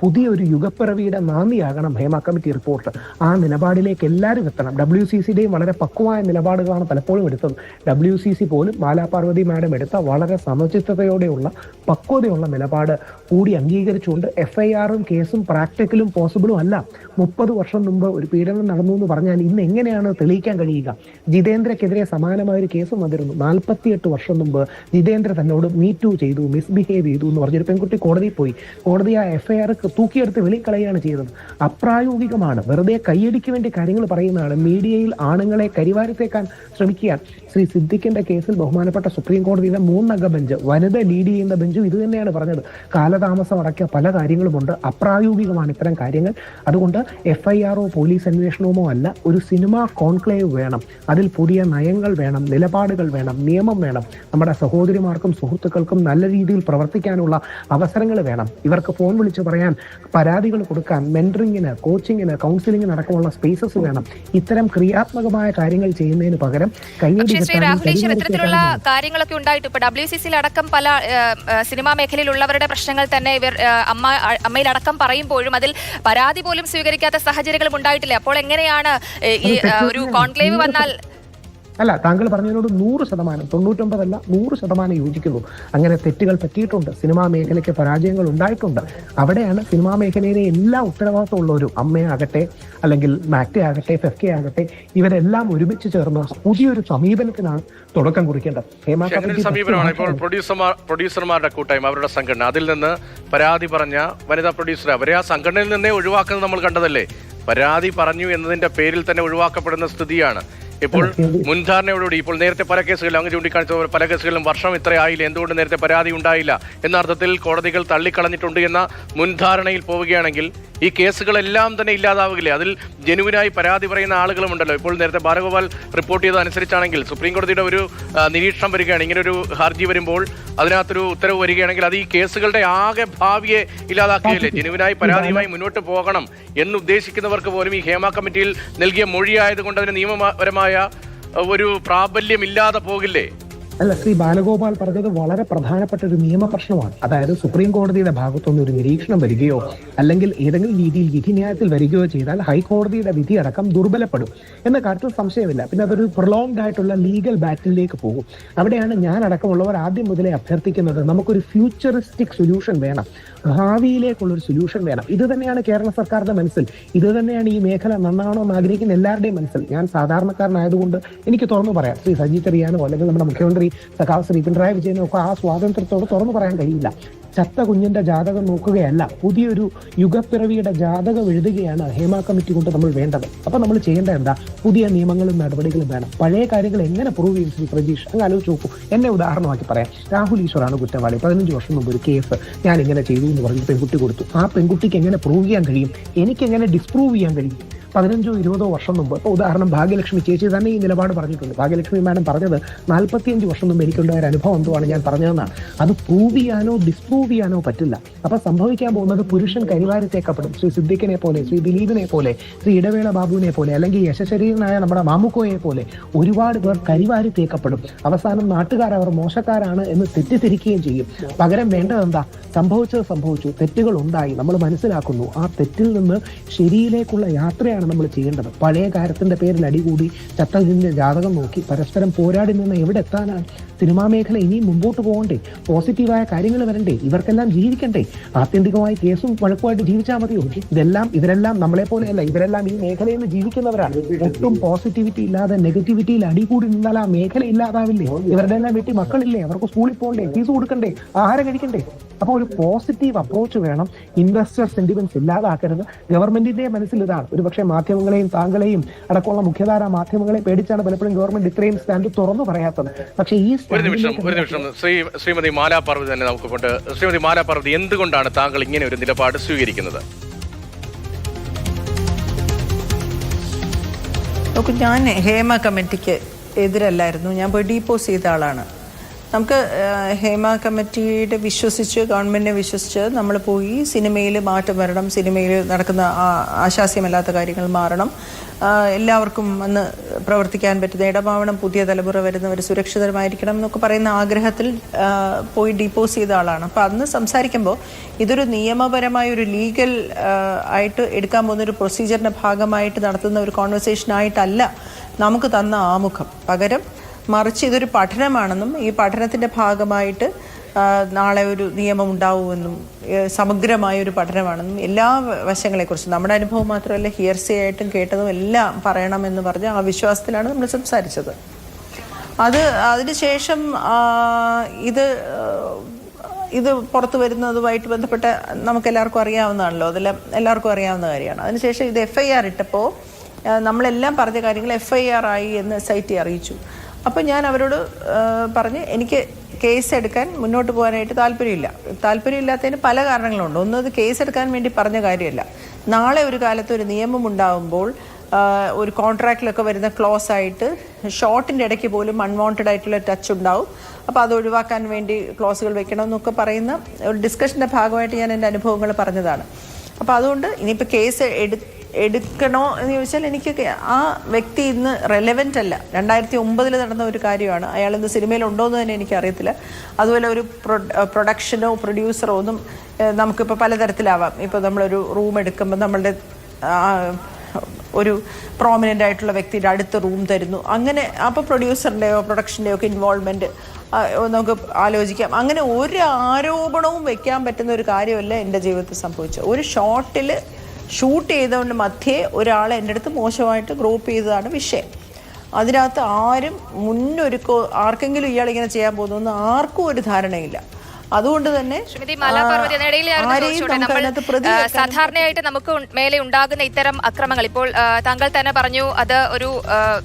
പുതിയ പുതിയൊരു യുഗപ്പിറവിയുടെ നാന്ദിയാകണം ഹേമ കമ്മിറ്റി റിപ്പോർട്ട്. ആ നിലപാടിലേക്ക് എല്ലാവരും എത്തണം. ഡബ്ല്യു സി സിയുടെയും വളരെ പക്വമായ നിലപാടുകളാണ് പലപ്പോഴും എടുത്തത്. ഡബ്ല്യു സി സി പോലും മാലാപാർവതി മാഡം എടുത്ത വളരെ സമചിത്തതയോടെയുള്ള പക്വതയുള്ള നിലപാട് കൂടി അംഗീകരിച്ചുകൊണ്ട് എഫ് ഐ ആറും കേസും പ്രാക്ടിക്കലും പോസിബിളും അല്ല. മുപ്പത് വർഷം മുമ്പ് ഒരു പീഡനം നടന്നു എന്ന് പറഞ്ഞാൽ ഇന്ന് എങ്ങനെയാണ് തെളിയിക്കാൻ കഴിയുക? ജിതേന്ദ്രക്കെതിരെ സമാനമായ ഒരു കേസ് വന്നിരുന്നു. നാൽപ്പത്തിയെട്ട് വർഷം മുമ്പ് ജിതേന്ദ്ര തന്നോട് മീറ്റു ചെയ്തു മിസ്ബിഹേവ് ചെയ്തു എന്ന് പറഞ്ഞൊരു പെൺകുട്ടി കോടതിയിൽ പോയി. കോടതി ആ എഫ് ഐ ആർ തൂക്കിയെടുത്ത് വെളിക്കളയാണ് ചെയ്തത്. അപ്രായോഗികമാണ്. വെറുതെ കയ്യടിക്ക് വേണ്ടി കാര്യങ്ങൾ പറയുന്നതാണ് മീഡിയയിൽ ആണുങ്ങളെ കരിവാരിത്തേക്കാൻ ശ്രമിക്കുക ശ്രീ സിദ്ദിഖിന്റെ കേസിൽ ബഹുമാനപ്പെട്ട സുപ്രീം കോടതിയിലെ മൂന്നംഗ ബെഞ്ച് വനിത ലീഡ് ചെയ്യുന്ന ബെഞ്ചും ഇത് തന്നെയാണ് പറഞ്ഞത്. കാലതാമസം അടക്കിയ പല കാര്യങ്ങളുമുണ്ട്. അപ്രായോഗികമാണ് ഇത്തരം കാര്യങ്ങൾ. അതുകൊണ്ട് എഫ് ഐ ആറോ പോലീസ് അന്വേഷണമോ അല്ല ഒരു സിനിമ കോൺക്ലേവ് വേണം. അതിൽ പുതിയ നയങ്ങൾ വേണം നിലപാടുകൾ വേണം നിയമം വേണം. നമ്മുടെ സഹോദരിമാർക്കും സുഹൃത്തുക്കൾക്കും നല്ല രീതിയിൽ പ്രവർത്തിക്കാനുള്ള അവസരങ്ങൾ വേണം. ഇവർക്ക് ഫോൺ വിളിച്ച് പറയാൻ പരാതികൾ കൊടുക്കാൻ മെൻറിങ്ങിന് കോച്ചിങ്ങിന് കൗൺസിലിങ്ങിന് അടക്കമുള്ള സ്പേസസ് വേണം. ഇത്തരം ക്രിയാത്മകമായ കാര്യങ്ങൾ ചെയ്യുന്നതിന് പകരം ഇത്തരത്തിലുള്ള കാര്യങ്ങളൊക്കെ ഉണ്ടായിട്ട് ഇപ്പൊ ഡബ്ല്യു സി സിയിൽ അടക്കം പല സിനിമാ മേഖലയിലുള്ളവരുടെ പ്രശ്നങ്ങൾ തന്നെ ഇവർ അമ്മ അമ്മയിലടക്കം പറയുമ്പോഴും അതിൽ പരാതി പോലും സ്വീകരിക്കാത്ത സാഹചര്യങ്ങളും ഉണ്ടായിട്ടില്ല? അപ്പോൾ എങ്ങനെയാണ് ഈ ഒരു കോൺക്ലേവ് വന്നാൽ അല്ല താങ്കൾ പറഞ്ഞതിനോട് നൂറ് ശതമാനം തൊണ്ണൂറ്റൊമ്പതല്ല നൂറ് ശതമാനം യോജിക്കുന്നു. അങ്ങനെ തെറ്റുകൾ പറ്റിയിട്ടുണ്ട്. സിനിമാ മേഖലയ്ക്ക് പരാജയങ്ങൾ ഉണ്ടായിട്ടുണ്ട്. അവിടെയാണ് സിനിമാ മേഖലയിലെ എല്ലാ ഉത്തരവാദിത്തമുള്ളവരും അമ്മയാകട്ടെ അല്ലെങ്കിൽ മാക്ടെ ആകട്ടെ ഫെഫ്കെ ആകട്ടെ ഇവരെല്ലാം ഒരുമിച്ച് ചേർന്ന് പുതിയൊരു സമീപനത്തിനാണ് തുടക്കം കുറിക്കേണ്ടത്. ഹേമ സമീപനമാണ്. ഇപ്പോൾ പ്രൊഡ്യൂസർമാർ പ്രൊഡ്യൂസർമാരുടെ കൂട്ടായ്മ അവരുടെ സംഘടന. അതിൽ നിന്ന് പരാതി പറഞ്ഞ വനിതാ പ്രൊഡ്യൂസർ അവരെ ആ സംഘടനയിൽ നിന്നേ ഒഴിവാക്കുന്നത് നമ്മൾ കണ്ടതല്ലേ? പരാതി പറഞ്ഞു എന്നതിന്റെ പേരിൽ തന്നെ ഒഴിവാക്കപ്പെടുന്ന സ്ഥിതിയാണ്. ഇപ്പോൾ മുൻധാരണയോടുകൂടി ഇപ്പോൾ നേരത്തെ പല കേസുകളിലും അങ്ങ് ചൂണ്ടിക്കാണിച്ച പല കേസുകളിലും വർഷം ഇത്രയായില്ല എന്തുകൊണ്ട് നേരത്തെ പരാതി ഉണ്ടായില്ല? എന്ന അർത്ഥത്തിൽ കോടതികൾ തള്ളിക്കളഞ്ഞിട്ടുണ്ട് എന്ന മുൻധാരണയിൽ പോവുകയാണെങ്കിൽ ഈ കേസുകളെല്ലാം തന്നെ ഇല്ലാതാവുകയില്ലേ? അതിൽ ജനുവിനായി പരാതി പറയുന്ന ആളുകളുമുണ്ടല്ലോ ഇപ്പോൾ നേരത്തെ ബാലഗോപാൽ റിപ്പോർട്ട് ചെയ്ത അനുസരിച്ചാണെങ്കിൽ സുപ്രീം കോടതിയുടെ ഒരു നിരീക്ഷണം വരികയാണ്. ഇങ്ങനെ ഒരു ഹർജി വരുമ്പോൾ അതിനകത്തൊരു ഉത്തരവ് വരികയാണെങ്കിൽ അത് ഈ കേസുകളുടെ ആകെ ഭാവിയെ ഇല്ലാതാക്കുകയില്ലേ? ജനുവിനായി പരാതിയുമായി മുന്നോട്ട് പോകണം എന്നുദ്ദേശിക്കുന്നവർക്ക് പോലും ഈ ഹേമ കമ്മിറ്റിയിൽ നൽകിയ മൊഴിയായതുകൊണ്ട് അതിന് നിയമപരമായ ഒരു പ്രാബല്യം ഇല്ലാതെ പോകില്ലേ? അല്ല ശ്രീ ബാലഗോപാൽ പറഞ്ഞത് വളരെ പ്രധാനപ്പെട്ട ഒരു നിയമ പ്രശ്നമാണ് അതായത് സുപ്രീം കോടതിയുടെ ഭാഗത്തുനിന്ന് ഒരു നിരീക്ഷണം വരികയോ അല്ലെങ്കിൽ ഏതെങ്കിലും രീതിയിൽ വിധിന്യായത്തിൽ വരികയോ ചെയ്താൽ ഹൈക്കോടതിയുടെ വിധി അടക്കം ദുർബലപ്പെടും. എന്ന കാര്യത്തിൽ സംശയമില്ല. പിന്നെ അതൊരു പ്രൊലോങ്ഡ് ആയിട്ടുള്ള ലീഗൽ ബാറ്റിലേക്ക് പോകും. അവിടെയാണ് ഞാൻ അടക്കമുള്ളവർ ആദ്യം മുതലേ അഭ്യർത്ഥിക്കുന്നത് നമുക്കൊരു ഫ്യൂച്ചറിസ്റ്റിക് സൊല്യൂഷൻ വേണം. ഭാവിയിലേക്കുള്ള ഒരു സൊല്യൂഷൻ വേണം. ഇത് തന്നെയാണ് കേരള സർക്കാരിന്റെ മനസ്സിൽ. ഇത് തന്നെയാണ് ഈ മേഖല നന്നാണോ എന്ന് ആഗ്രഹിക്കുന്ന എല്ലാവരുടെയും മനസ്സിൽ. ഞാൻ സാധാരണക്കാരനായതുകൊണ്ട് എനിക്ക് തുറന്നു പറയാം. ശ്രീ സജി ചെറിയാനോ അല്ലെങ്കിൽ നമ്മുടെ മുഖ്യമന്ത്രി സഖാവ് ശ്രീ പിണറായി വിജയനൊക്കെ ആ സ്വാതന്ത്ര്യത്തോട് തുറന്നു പറയാൻ കഴിയില്ല. ചത്ത കുഞ്ഞിന്റെ ജാതകം നോക്കുകയല്ല പുതിയൊരു യുഗപ്പിറവിയുടെ ജാതകം എഴുതുകയാണ് ഹേമ കമ്മിറ്റി കൊണ്ട് നമ്മൾ വേണ്ടത്. അപ്പൊ നമ്മൾ ചെയ്യേണ്ട എന്താ? പുതിയ നിയമങ്ങളും നടപടികളും വേണം. പഴയ കാര്യങ്ങൾ എങ്ങനെ പ്രൂവ് ചെയ്യും ശ്രീ പ്രജീഷ്? അങ്ങ് ആലോചിച്ച് നോക്കൂ. എന്നെ ഉദാഹരണമാക്കി പറയാം. രാഹുൽ ഈശ്വറാണ് കുറ്റവാളി. പതിനഞ്ച് വർഷം മുമ്പ് ഒരു കേസ് ഞാൻ ഇങ്ങനെ ചെയ്തു എന്ന് പറഞ്ഞ് പെൺകുട്ടി കൊടുത്തു. ആ പെൺകുട്ടിക്ക് എങ്ങനെ പ്രൂവ് ചെയ്യാൻ കഴിയും? എനിക്ക് എങ്ങനെ ഡിസ്പ്രൂവ് ചെയ്യാൻ കഴിയും? പതിനഞ്ചോ ഇരുപതോ വർഷം മുമ്പ് ഇപ്പോൾ ഉദാഹരണം ഭാഗ്യലക്ഷ്മി ചേച്ചി തന്നെ ഈ നിലപാട് പറഞ്ഞിട്ടുണ്ട്. ഭാഗ്യലക്ഷ്മി മാഡം പറഞ്ഞത് നാൽപ്പത്തിയഞ്ച് വർഷം മുമ്പ് എനിക്കുണ്ടായ ഒരു അനുഭവം എന്തുവാണ് ഞാൻ പറഞ്ഞതെന്നാണ്. അത് പ്രൂവ് ചെയ്യാനോ ഡിസ്പ്രൂവ് ചെയ്യാനോ പറ്റില്ല. അപ്പൊ സംഭവിക്കാൻ പോകുന്നത് പുരുഷൻ കരിവാരത്തേക്കപ്പെടും. ശ്രീ സിദ്ദിഖിനെ പോലെ ശ്രീ ദിലീപിനെ പോലെ ശ്രീ ഇടവേള ബാബുവിനെ പോലെ അല്ലെങ്കിൽ യശശരീരനായ നമ്മുടെ മാമുക്കോയെ പോലെ ഒരുപാട് പേർ കരിവാരി തേക്കപ്പെടും അവസാനം നാട്ടുകാർ അവർ മോശക്കാരാണ് എന്ന് തെറ്റിദ്ധരിക്കുകയും ചെയ്യും. പകരം വേണ്ടത് എന്താ? സംഭവിച്ചത് സംഭവിച്ചു. തെറ്റുകൾ ഉണ്ടായി. നമ്മൾ മനസ്സിലാക്കുന്നു. ആ തെറ്റിൽ നിന്ന് ശരിയിലേക്കുള്ള യാത്രയാണ് നമ്മൾ ചെയ്യേണ്ടത്. പഴയ കാര്യത്തിന്റെ പേരിൽ അടികൂടി ചട്ടത്തിന്റെ ജാതകം നോക്കി പരസ്പരം പോരാടി നിന്ന് എവിടെ എത്താനാണ്? സിനിമാ മേഖല ഇനിയും മുമ്പോട്ട് പോകണ്ടേ? പോസിറ്റീവായ കാര്യങ്ങൾ വരണ്ടേ? ഇവർക്കെല്ലാം ജീവിക്കണ്ടേ? ആത്യന്തികമായി കേസും വഴക്കുമായിട്ട് ജീവിച്ചാൽ മതിയോ? ഇതെല്ലാം ഇവരെല്ലാം നമ്മളെ പോലെയല്ല. ഇവരെല്ലാം ഈ മേഖലയിൽ നിന്ന് ജീവിക്കുന്നവരാണ്. ഒട്ടും പോസിറ്റിവിറ്റി ഇല്ലാതെ നെഗറ്റിവിറ്റിയിൽ അടികൂടി നിന്നാൽ ആ മേഖല ഇല്ലാതാവില്ലേ? ഇവരുടെ എല്ലാം വീട്ടിൽ മക്കളില്ലേ? അവർക്ക് സ്കൂളിൽ പോകണ്ടേ? ഫീസ് കൊടുക്കണ്ടേ? ആഹാരം കഴിക്കണ്ടേ? അപ്പോൾ ഒരു പോസിറ്റീവ് അപ്രോച്ച് വേണം. ഇൻവെസ്റ്റർ സെന്റിമെന്റ്സ് ഇല്ലാതാക്കരുത്. ഗവൺമെന്റിന്റെ മനസ്സിൽ ഇതാണ്. ഒരു പക്ഷേ മാധ്യമങ്ങളെയും താങ്കളെയും അടക്കമുള്ള മുഖ്യധാര മാധ്യമങ്ങളെ പേടിച്ചാണ് പലപ്പോഴും ഗവൺമെന്റ് ഇത്രയും സ്റ്റാൻഡ് തുറന്നു പറയാത്തത്. പക്ഷേ ഈ ഒരു നിമിഷം ഒരു നിമിഷം. ശ്രീ ശ്രീമതി മാലാ പാർവതി തന്നെ നമുക്ക് കൊണ്ട് ശ്രീമതി മാലാ പാർവതി എന്തുകൊണ്ടാണ് താങ്കൾ ഇങ്ങനെ ഒരു നിലപാട് സ്വീകരിക്കുന്നത്? നോക്കൂ ഞാൻ ഹേമ കമ്മിറ്റിക്ക് എതിരല്ലായിരുന്നു. ഞാൻ പോയി ഡീപ്പോസ് ചെയ്ത ആളാണ്. നമുക്ക് ഹേമ കമ്മിറ്റിയുടെ വിശ്വസിച്ച് ഗവൺമെന്റിനെ വിശ്വസിച്ച് നമ്മൾ പോയി സിനിമയിൽ മാറ്റം വരണം സിനിമയിൽ നടക്കുന്ന ആശാസ്യമല്ലാത്ത കാര്യങ്ങൾ മാറണം. എല്ലാവർക്കും വന്ന് പ്രവർത്തിക്കാൻ പറ്റുന്ന ഇടമാവണം പുതിയ തലമുറ വരുന്നവർ സുരക്ഷിതമായിരിക്കണം എന്നൊക്കെ പറയുന്ന ആഗ്രഹത്തിൽ പോയി ഡിപ്പോസ് ചെയ്ത ആളാണ്. അപ്പോൾ അന്ന് സംസാരിക്കുമ്പോൾ ഇതൊരു നിയമപരമായ ഒരു ലീഗൽ ആയിട്ട് എടുക്കാൻ പോകുന്ന ഒരു പ്രൊസീജിയറിന്റെ ഭാഗമായിട്ട് നടത്തുന്ന ഒരു കോൺവെർസേഷൻ ആയിട്ടല്ല നമുക്ക് തന്ന ആമുഖം. പകരം മറിച്ച് ഇതൊരു പഠനമാണെന്നും ഈ പഠനത്തിന്റെ ഭാഗമായിട്ട് നാളെ ഒരു നിയമം ഉണ്ടാവുമെന്നും സമഗ്രമായ ഒരു പഠനമാണെന്നും എല്ലാ വശങ്ങളെക്കുറിച്ചും നമ്മുടെ അനുഭവം മാത്രമല്ല ഹിയർസി ആയിട്ടും കേട്ടതും എല്ലാം പറയണമെന്ന് പറഞ്ഞ് ആ വിശ്വാസത്തിലാണ് നമ്മൾ സംസാരിച്ചത്. അത് അതിനുശേഷം ഇത് ഇത് പുറത്തു വരുന്നതുമായിട്ട് ബന്ധപ്പെട്ട നമുക്ക് എല്ലാവർക്കും അറിയാവുന്നതാണല്ലോ അതെല്ലാം എല്ലാവർക്കും അറിയാവുന്ന കാര്യമാണ്. അതിനുശേഷം ഇത് എഫ് ഐ ആർ ഇട്ടപ്പോൾ നമ്മളെല്ലാം പറഞ്ഞ കാര്യങ്ങൾ എഫ് ഐ ആർ ആയി എന്ന് എസ് ഐ ടി അറിയിച്ചു. അപ്പോൾ ഞാൻ അവരോട് പറഞ്ഞ് എനിക്ക് കേസ് എടുക്കാൻ മുന്നോട്ട് പോകാനായിട്ട് താല്പര്യമില്ല. താല്പര്യമില്ലാത്തതിന് പല കാരണങ്ങളുണ്ട്. ഒന്ന് കേസ് എടുക്കാൻ വേണ്ടി പറഞ്ഞ കാര്യമല്ല. നാളെ ഒരു കാലത്ത് ഒരു നിയമം ഉണ്ടാകുമ്പോൾ ഒരു കോൺട്രാക്റ്റിലൊക്കെ വരുന്ന ക്ലോസ് ആയിട്ട് ഷോർട്ടിന്റെ ഇടയ്ക്ക് പോലും അൺവാണ്ടഡ് ആയിട്ടുള്ള ടച്ച് ഉണ്ടാവും. അപ്പോൾ അത് ഒഴിവാക്കാൻ വേണ്ടി ക്ലോസുകൾ വെക്കണം എന്നൊക്കെ പറയുന്ന ഒരു ഡിസ്കഷന്റെ ഭാഗമായിട്ട് ഞാൻ എന്റെ അനുഭവങ്ങൾ പറഞ്ഞതാണ്. അപ്പോൾ അതുകൊണ്ട് ഇനിയിപ്പോൾ കേസ് എടു എടുക്കണോ എന്ന് ചോദിച്ചാൽ എനിക്ക് ആ വ്യക്തി ഇന്ന് റെലവെന്റ് അല്ല. രണ്ടായിരത്തി ഒമ്പതിൽ നടന്ന ഒരു കാര്യമാണ്. അയാൾ ഇന്ന് സിനിമയിലുണ്ടോ എന്ന് തന്നെ എനിക്ക് അറിയത്തില്ല അതുപോലെ ഒരു പ്രൊഡക്ഷനോ പ്രൊഡ്യൂസറോ ഒന്നും നമുക്കിപ്പോൾ പലതരത്തിലാവാം. ഇപ്പോൾ നമ്മളൊരു റൂം എടുക്കുമ്പോൾ നമ്മളുടെ ഒരു പ്രോമിനന്റ് ആയിട്ടുള്ള വ്യക്തിയുടെ അടുത്ത റൂം തരുന്നു. അങ്ങനെ അപ്പോൾ പ്രൊഡ്യൂസറിന്റെയോ പ്രൊഡക്ഷന്റെയോ ഒക്കെ ഇൻവോൾവ്മെന്റ് നമുക്ക് ആലോചിക്കാം. അങ്ങനെ ഒരു ആരോപണവും വെക്കാൻ പറ്റുന്ന ഒരു കാര്യമല്ല എന്റെ ജീവിതത്തിൽ സംഭവിച്ചത്. ഒരു ഷോട്ടിൽ ഷൂട്ട് ചെയ്തുകൊണ്ട് മധ്യേ ഒരാൾ എന്റെ അടുത്ത് മോശമായിട്ട് ഗ്രൂപ്പ് ചെയ്തതാണ് വിഷയം. അതിനകത്ത് ആരും മുന്നൊരുക്കോ ആർക്കെങ്കിലും ഇയാൾ ഇങ്ങനെ ചെയ്യാൻ പോകുന്നു ആർക്കും ഒരു ധാരണയില്ല. അതുകൊണ്ട് തന്നെ സാധാരണയായിട്ട് നമുക്ക് മേലെ ഉണ്ടാകുന്ന ഇത്തരം അക്രമങ്ങൾ ഇപ്പോൾ താങ്കൾ തന്നെ പറഞ്ഞു അത് ഒരു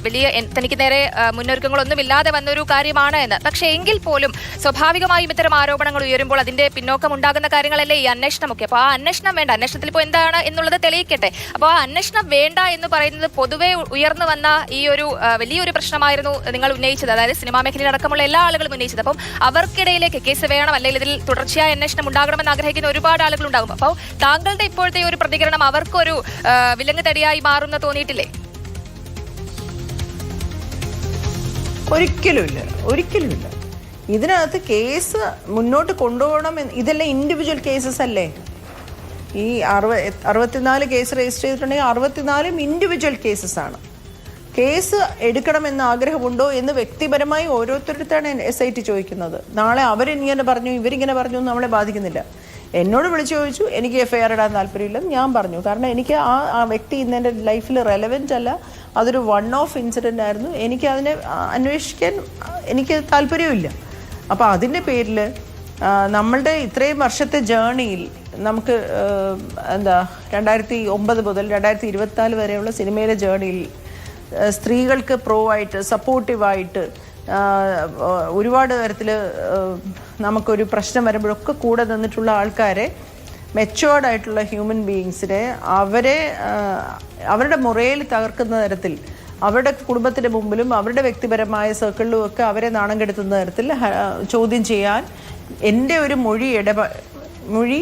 വലിയ തനിക്ക് നേരെ മുന്നൊരുക്കങ്ങളൊന്നും ഇല്ലാതെ വന്നൊരു കാര്യമാണ് എന്ന്. പക്ഷേ എങ്കിൽ പോലും സ്വാഭാവികമായും ഇത്തരം ആരോപണങ്ങൾ ഉയരുമ്പോൾ അതിന്റെ പിന്നോക്കം ഉണ്ടാകുന്ന കാര്യങ്ങളല്ലേ ഈ അന്വേഷണമൊക്കെ. അപ്പോൾ ആ അന്വേഷണം വേണ്ട. അന്വേഷണത്തിൽ ഇപ്പോൾ എന്താണ് എന്നുള്ളത് തെളിയിക്കട്ടെ. അപ്പോൾ ആ അന്വേഷണം വേണ്ട എന്ന് പറയുന്നത് പൊതുവേ ഉയർന്നു വന്ന ഈ ഒരു വലിയൊരു പ്രശ്നമായിരുന്നു നിങ്ങൾ ഉന്നയിച്ചത്. അതായത് സിനിമാ മേഖലയിൽ അടക്കമുള്ള എല്ലാ ആളുകളും ഉന്നയിച്ചത്. അപ്പം അവർക്കിടയിലേക്ക് കേസ് വേണം അല്ലെങ്കിൽ ഇതിൽ തുടർച്ചയായ അന്വേഷണം ഉണ്ടാകണമെന്ന് ആഗ്രഹിക്കുന്ന ഒരുപാട് ആളുകൾ ഉണ്ടാകും അപ്പോൾ താങ്കളുടെ ഇപ്പോഴത്തെ ഒരു പ്രതികരണം അവർക്കൊരു വിലങ്ങ് തടിയായി മാറുന്ന തോന്നിയിട്ടില്ലേ? ഒരിക്കലുമില്ല ഒരിക്കലുമില്ല ഇതിനകത്ത് കേസ് മുന്നോട്ട് കൊണ്ടുപോകണം ഇതെല്ലാം ഇൻഡിവിജ്വൽ കേസസ് അല്ലേ? ഈ അറുപ അറുപത്തിനാല് കേസ് രജിസ്റ്റർ ചെയ്തിട്ടുണ്ടെങ്കിൽ അറുപത്തിനാലും ഇൻഡിവിജ്വൽ കേസസ് ആണ്. കേസ് എടുക്കണമെന്ന് ആഗ്രഹമുണ്ടോ എന്ന് വ്യക്തിപരമായി ഓരോരുത്തരുത്താണ് എസ് ഐ ടി ചോദിക്കുന്നത്. നാളെ അവരിങ്ങനെ പറഞ്ഞു ഇവരിങ്ങനെ പറഞ്ഞു എന്ന് നമ്മളെ ബാധിക്കുന്നില്ല. എന്നോട് വിളിച്ചു ചോദിച്ചു എനിക്ക് എഫ് ഐ ആർ ഇടാൻ താല്പര്യമില്ലെന്ന് ഞാൻ പറഞ്ഞു. കാരണം എനിക്ക് ആ ആ വ്യക്തി ഇന്ന് എന്റെ ലൈഫിൽ റെലവെന്റ് അല്ല. അതൊരു വൺ ഓഫ് ഇൻസിഡന്റ് ആയിരുന്നു. എനിക്ക് അതിനെ അന്വേഷിക്കാൻ എനിക്ക് താല്പര്യമില്ല. അപ്പോൾ അതിന്റെ പേരിൽ നമ്മളുടെ ഇത്രയും വർഷത്തെ ജേണിയിൽ നമുക്ക് എന്താ രണ്ടായിരത്തി ഒമ്പത് മുതൽ രണ്ടായിരത്തി ഇരുപത്തിനാല് വരെയുള്ള സിനിമയിലെ ജേണിയിൽ സ്ത്രീകൾക്ക് പ്രോ ആയിട്ട് സപ്പോർട്ടീവായിട്ട് ഒരുപാട് തരത്തിൽ നമുക്കൊരു പ്രശ്നം വരുമ്പോഴൊക്കെ കൂടെ നിന്നിട്ടുള്ള ആൾക്കാരെ മെച്ചുവേർഡ് ആയിട്ടുള്ള ഹ്യൂമൻ ബീയിങ്സിനെ അവരെ അവരുടെ മുറയിൽ തകർക്കുന്ന തരത്തിൽ അവരുടെ കുടുംബത്തിന്റെ മുമ്പിലും അവരുടെ വ്യക്തിപരമായ സർക്കിളിലും ഒക്കെ അവരെ നാണം കെടുത്തുന്ന തരത്തിൽ ചോദ്യം ചെയ്യാൻ എന്റെ ഒരു മൊഴി ഇടപ മൊഴി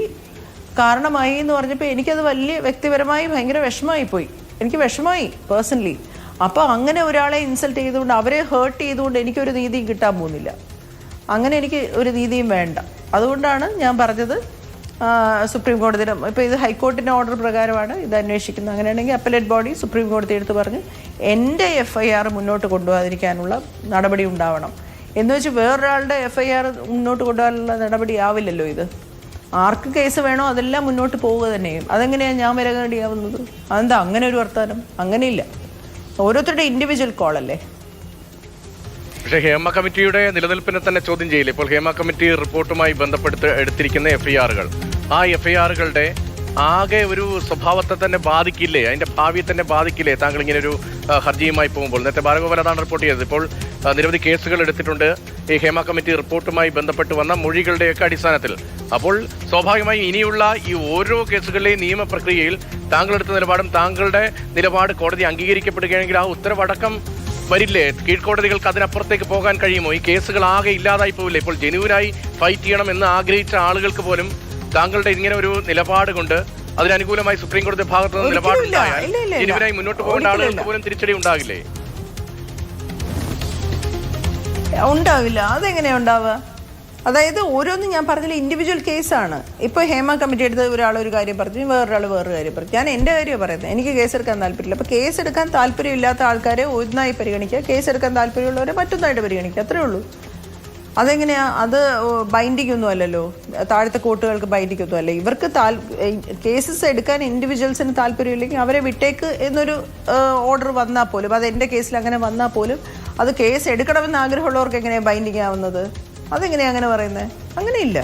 കാരണമായി എന്ന് പറഞ്ഞപ്പോൾ എനിക്കത് വലിയ വ്യക്തിപരമായി ഭയങ്കര വിഷമമായി പോയി എനിക്ക് വിഷമമായി പേഴ്സണലി അപ്പോൾ അങ്ങനെ ഒരാളെ ഇൻസൾട്ട് ചെയ്തുകൊണ്ട് അവരെ ഹേർട്ട് ചെയ്തുകൊണ്ട് എനിക്കൊരു നീതിയും കിട്ടാൻ പോകുന്നില്ല. അങ്ങനെ എനിക്ക് ഒരു നീതിയും വേണ്ട. അതുകൊണ്ടാണ് ഞാൻ പറഞ്ഞത് സുപ്രീം കോടതി ഇപ്പോൾ ഇത് ഹൈക്കോർട്ടിന്റെ ഓർഡർ പ്രകാരമാണ് ഇത് അന്വേഷിക്കുന്നത്. അങ്ങനെയാണെങ്കിൽ അപ്പലേറ്റ് ബോഡി സുപ്രീം കോടതി എടുത്ത് പറഞ്ഞ് എന്റെ എഫ് ഐ ആർ മുന്നോട്ട് കൊണ്ടുപോകാതിരിക്കാനുള്ള നടപടി ഉണ്ടാവണം. എന്ന് വെച്ച് വേറൊരാളുടെ എഫ് ഐ ആർ മുന്നോട്ട് കൊണ്ടുപോകാനുള്ള നടപടി ആവില്ലല്ലോ ഇത്. ആർക്ക് കേസ് വേണോ അതെല്ലാം മുന്നോട്ട് പോവുക തന്നെയും. അതെങ്ങനെയാണ് ഞാൻ വരകേണ്ടിയാവുന്നത് അതെന്താ അങ്ങനെ ഒരു വർത്തമാനം അങ്ങനെയില്ല. ഓരോരുത്തരുടെ ഇൻഡിവിജ്വൽ കോൾ അല്ലേ? പക്ഷേ ഹേമ കമ്മിറ്റിയുടെ നിലനിൽപ്പിനെ തന്നെ ചോദ്യം ചെയ്യില്ല. ഇപ്പോൾ ഹേമ കമ്മിറ്റി റിപ്പോർട്ടുമായി ബന്ധപ്പെടുത്ത് എടുത്തിരിക്കുന്ന എഫ്ഐആറുകൾ. ആ എഫ്ഐആറുകളുടെ ആകെ ഒരു സ്വഭാവത്തെ തന്നെ ബാധിക്കില്ലേ? അതിന്റെ ഭാവിയെ തന്നെ ബാധിക്കില്ലേ? താങ്കൾ ഇങ്ങനെ ഒരു ഹർജിയുമായി പോകുമ്പോൾ. നേരത്തെ അതാണ് റിപ്പോർട്ട് ചെയ്തത്. ഇപ്പോൾ നിരവധി കേസുകൾ എടുത്തിട്ടുണ്ട്. ഈ ഹേമ കമ്മിറ്റി റിപ്പോർട്ടുമായി ബന്ധപ്പെട്ട് വന്ന മൊഴികളുടെയൊക്കെ അടിസ്ഥാനത്തിൽ. അപ്പോൾ സ്വാഭാവികമായി ഇനിയുള്ള ഈ ഓരോ കേസുകളിലെയും നിയമപ്രക്രിയയിൽ താങ്കളെടുത്ത നിലപാടും താങ്കളുടെ നിലപാട് കോടതി അംഗീകരിക്കപ്പെടുകയാണെങ്കിൽ ആ ഉത്തരവടക്കം വരില്ലേ? കീഴ്ക്കോടതികൾക്ക് അതിനപ്പുറത്തേക്ക് പോകാൻ കഴിയുമോ? ഈ കേസുകൾ ആകെ ഇല്ലാതായി പോവില്ലേ? ഇപ്പോൾ ജനുവിനായി ഫൈറ്റ് ചെയ്യണം എന്ന് ആഗ്രഹിച്ച ആളുകൾക്ക് പോലും താങ്കളുടെ ഇങ്ങനെ ഒരു നിലപാട് കൊണ്ട് അതിനനുകൂലമായി സുപ്രീം കോടതി ഭാഗത്തുനിന്ന്. നിലപാടുണ്ടായാൽ. ജനുവിനായി മുന്നോട്ട് പോകേണ്ട ആളുകൾക്ക് പോലും തിരിച്ചടി ഉണ്ടാകില്ലേ? ഉണ്ടാവില്ല. അതെങ്ങനെയാ ഉണ്ടാവുക? അതായത് ഓരോന്നും ഞാൻ പറഞ്ഞില്ല ഇൻഡിവിജ്വൽ കേസാണ് ഇപ്പോൾ ഹേമ കമ്മിറ്റി എടുത്ത് ഒരാൾ ഒരു കാര്യം പറഞ്ഞു വേറൊരാൾ വേറൊരു കാര്യം പറഞ്ഞു. ഞാൻ എന്റെ കാര്യം പറയുന്നത്. എനിക്ക് കേസ് എടുക്കാൻ താല്പര്യമില്ല. അപ്പോൾ കേസ് എടുക്കാൻ താല്പര്യമില്ലാത്ത ആൾക്കാരെ ഒന്നായി പരിഗണിക്കുക. കേസ് എടുക്കാൻ താല്പര്യമുള്ളവരെ മറ്റൊന്നായിട്ട് പരിഗണിക്കുക. അത്രേ ഉള്ളൂ. അതെങ്ങനെയാ? അത് ബൈൻഡിങ് ഒന്നും അല്ലല്ലോ. താഴത്തെ കോട്ടുകൾക്ക് ബൈൻഡിങ് ഒന്നും അല്ല. ഇവർക്ക് താൽ കേസസ് എടുക്കാൻ ഇൻഡിവിജ്വൽസിന് താല്പര്യമില്ലെങ്കിൽ അവരെ വിട്ടേക്ക് എന്നൊരു ഓർഡർ വന്നാൽ പോലും അത് എന്റെ കേസിൽ അങ്ങനെ വന്നാൽ പോലും അത് കേസ് എടുക്കണമെന്ന് ആഗ്രഹമുള്ളവർക്ക് എങ്ങനെയാണ് ബൈൻഡിങ് ആവുന്നത്? അതെങ്ങനെയാ അങ്ങനെ പറയുന്നത് അങ്ങനെയില്ല.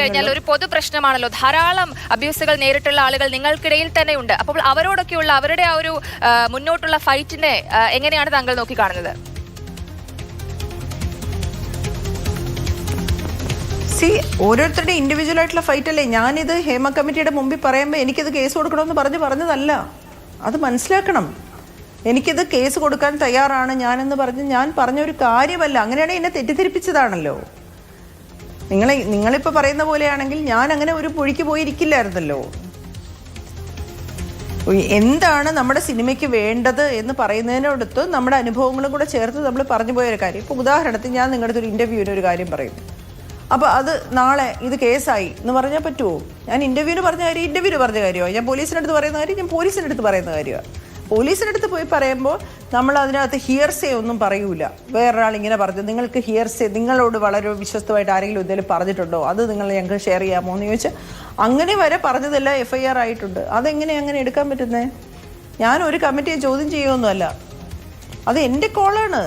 കഴിഞ്ഞാൽ ഒരു പൊതു പ്രശ്നമാണല്ലോ. ധാരാളം അബ്യൂസുകൾ നേരിട്ടുള്ള ആളുകൾ നിങ്ങൾക്കിടയിൽ തന്നെ ഉണ്ട്. അപ്പോൾ അവരോടൊക്കെയുള്ള അവരുടെ ആ ഒരു മുന്നോട്ടുള്ള ഫൈറ്റിനെ എങ്ങനെയാണ് താങ്കൾ നോക്കിക്കാണുന്നത്? സി ഓരോരുത്തരുടെ ഇൻഡിവിജ്വൽ ആയിട്ടുള്ള ഫൈറ്റ് അല്ലേ? ഞാനിത് ഹേമ കമ്മിറ്റിയുടെ മുമ്പിൽ പറയുമ്പോൾ എനിക്കിത് കേസ് കൊടുക്കണമെന്ന് പറഞ്ഞു പറഞ്ഞതല്ല. അത് മനസ്സിലാക്കണം. എനിക്കിത് കേസ് കൊടുക്കാൻ തയ്യാറാണ്. ഞാനെന്ന് പറഞ്ഞ് ഞാൻ പറഞ്ഞൊരു കാര്യമല്ല. അങ്ങനെയാണെങ്കിൽ എന്നെ തെറ്റിദ്ധരിപ്പിച്ചതാണല്ലോ. നിങ്ങളെ നിങ്ങളിപ്പോൾ പറയുന്ന പോലെയാണെങ്കിൽ ഞാൻ അങ്ങനെ ഒരു പുഴിക്ക് പോയിരിക്കില്ലായിരുന്നല്ലോ. എന്താണ് നമ്മുടെ സിനിമയ്ക്ക് വേണ്ടത് എന്ന് പറയുന്നതിനോടൊത്ത് നമ്മുടെ അനുഭവങ്ങളും കൂടെ ചേർത്ത് നമ്മൾ പറഞ്ഞു പോയൊരു കാര്യം. ഇപ്പോൾ ഉദാഹരണത്തിന് ഞാൻ നിങ്ങളുടെ ഒരു ഇന്റർവ്യൂവിന് ഒരു കാര്യം പറയും. അപ്പോൾ അത് നാളെ ഇത് കേസായി എന്ന് പറഞ്ഞാൽ പറ്റുമോ ഞാൻ ഇന്റർവ്യൂവിന് പറഞ്ഞ കാര്യം ഇന്റർവ്യൂവിന് പറഞ്ഞ കാര്യമാണ് ഞാൻ പോലീസിന്റെ അടുത്ത് പറയുന്ന കാര്യം ഞാൻ പോലീസിന്റെ അടുത്ത് പറയുന്ന കാര്യമാണ് പോലീസിന്റെ അടുത്ത് പോയി പറയുമ്പോൾ നമ്മൾ അതിനകത്ത് ഹിയർസേ ഒന്നും പറയൂല. വേറൊരാൾ ഇങ്ങനെ പറഞ്ഞു നിങ്ങൾക്ക് ഹിയർസേ നിങ്ങളോട് വളരെ വിശ്വസ്തമായിട്ട് ആരെങ്കിലും എന്തെങ്കിലും പറഞ്ഞിട്ടുണ്ടോ? അത് നിങ്ങൾ ഞങ്ങൾക്ക് ഷെയർ ചെയ്യാമോ? എന്ന് ചോദിച്ചാൽ അങ്ങനെ വരെ പറഞ്ഞതല്ല എഫ് ഐ ആർ ആയിട്ടുണ്ട്. അതെങ്ങനെ അങ്ങനെ എടുക്കാൻ പറ്റുന്നേ? ഞാൻ ഒരു കമ്മിറ്റിയെ ചോദ്യം ചെയ്യുമൊന്നുമല്ല അത് എന്റെ കോളാണ്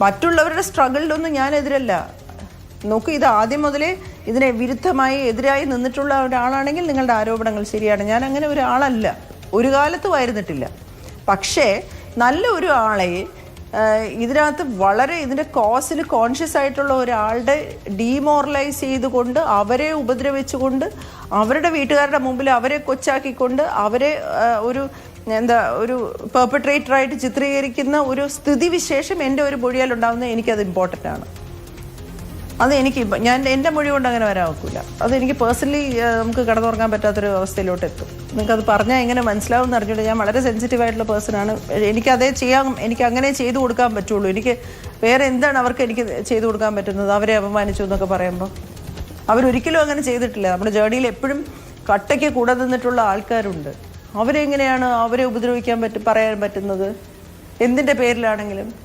മറ്റുള്ളവരുടെ സ്ട്രഗിളിലൊന്നും ഞാൻ എതിരല്ല. നോക്കൂ ഇത് ആദ്യം മുതലേ ഇതിനെ വിരുദ്ധമായി എതിരായി നിന്നിട്ടുള്ള ഒരാളാണെങ്കിൽ നിങ്ങളുടെ ആരോപണങ്ങൾ ശരിയാണ്. ഞാൻ അങ്ങനെ ഒരാളല്ല. ഒരു കാലത്തും ആയിരുന്നിട്ടില്ല. പക്ഷേ നല്ല ഒരു ആളെ ഇതിനകത്ത് വളരെ ഇതിന്റെ കോസിൽ കോൺഷ്യസ് ആയിട്ടുള്ള ഒരാളുടെ ഡീമോറലൈസ് ചെയ്തുകൊണ്ട് അവരെ ഉപദ്രവിച്ചുകൊണ്ട് അവരുടെ വീട്ടുകാരുടെ മുമ്പിൽ അവരെ കൊച്ചാക്കിക്കൊണ്ട് അവരെ ഒരു എന്താ ഒരു പെർപ്പട്രേറ്ററായിട്ട് ചിത്രീകരിക്കുന്ന ഒരു സ്ഥിതിവിശേഷം എന്റെ ഒരു മൊഴിയാലുണ്ടാകുന്നത് എനിക്കത് ഇമ്പോർട്ടന്റ് ആണ്. അത് എനിക്ക് ഞാൻ എന്റെ മൊഴി കൊണ്ട് അങ്ങനെ വരാൻ ഒക്കില്ല. അത് എനിക്ക് പേഴ്സണലി നമുക്ക് കടന്നുറങ്ങാൻ പറ്റാത്തൊരു അവസ്ഥയിലോട്ട് എത്തും. നിങ്ങൾക്ക് അത് പറഞ്ഞാൽ എങ്ങനെ മനസ്സിലാവും എന്ന് അറിഞ്ഞിട്ട് ഞാൻ വളരെ സെൻസിറ്റീവ് ആയിട്ടുള്ള പേഴ്സണാണ്. എനിക്ക് അതേ ചെയ്യാൻ എനിക്ക് അങ്ങനെ ചെയ്തു കൊടുക്കാൻ പറ്റുള്ളൂ. എനിക്ക് വേറെ എന്താണ് അവർക്ക് എനിക്ക് ചെയ്തു കൊടുക്കാൻ പറ്റുന്നത്? അവരെ അപമാനിച്ചു എന്നൊക്കെ പറയുമ്പോൾ അവരൊരിക്കലും അങ്ങനെ ചെയ്തിട്ടില്ല. നമ്മുടെ ജേർണിയിൽ എപ്പോഴും കട്ടയ്ക്ക് കൂടെ നിന്നിട്ടുള്ള ആൾക്കാരുണ്ട്. അവരെങ്ങനെയാണ് അവരെ ഉപദ്രവിക്കാൻ പറ്റും പറയാൻ പറ്റുന്നത്? എന്തിന്റെ പേരിലാണെങ്കിലും.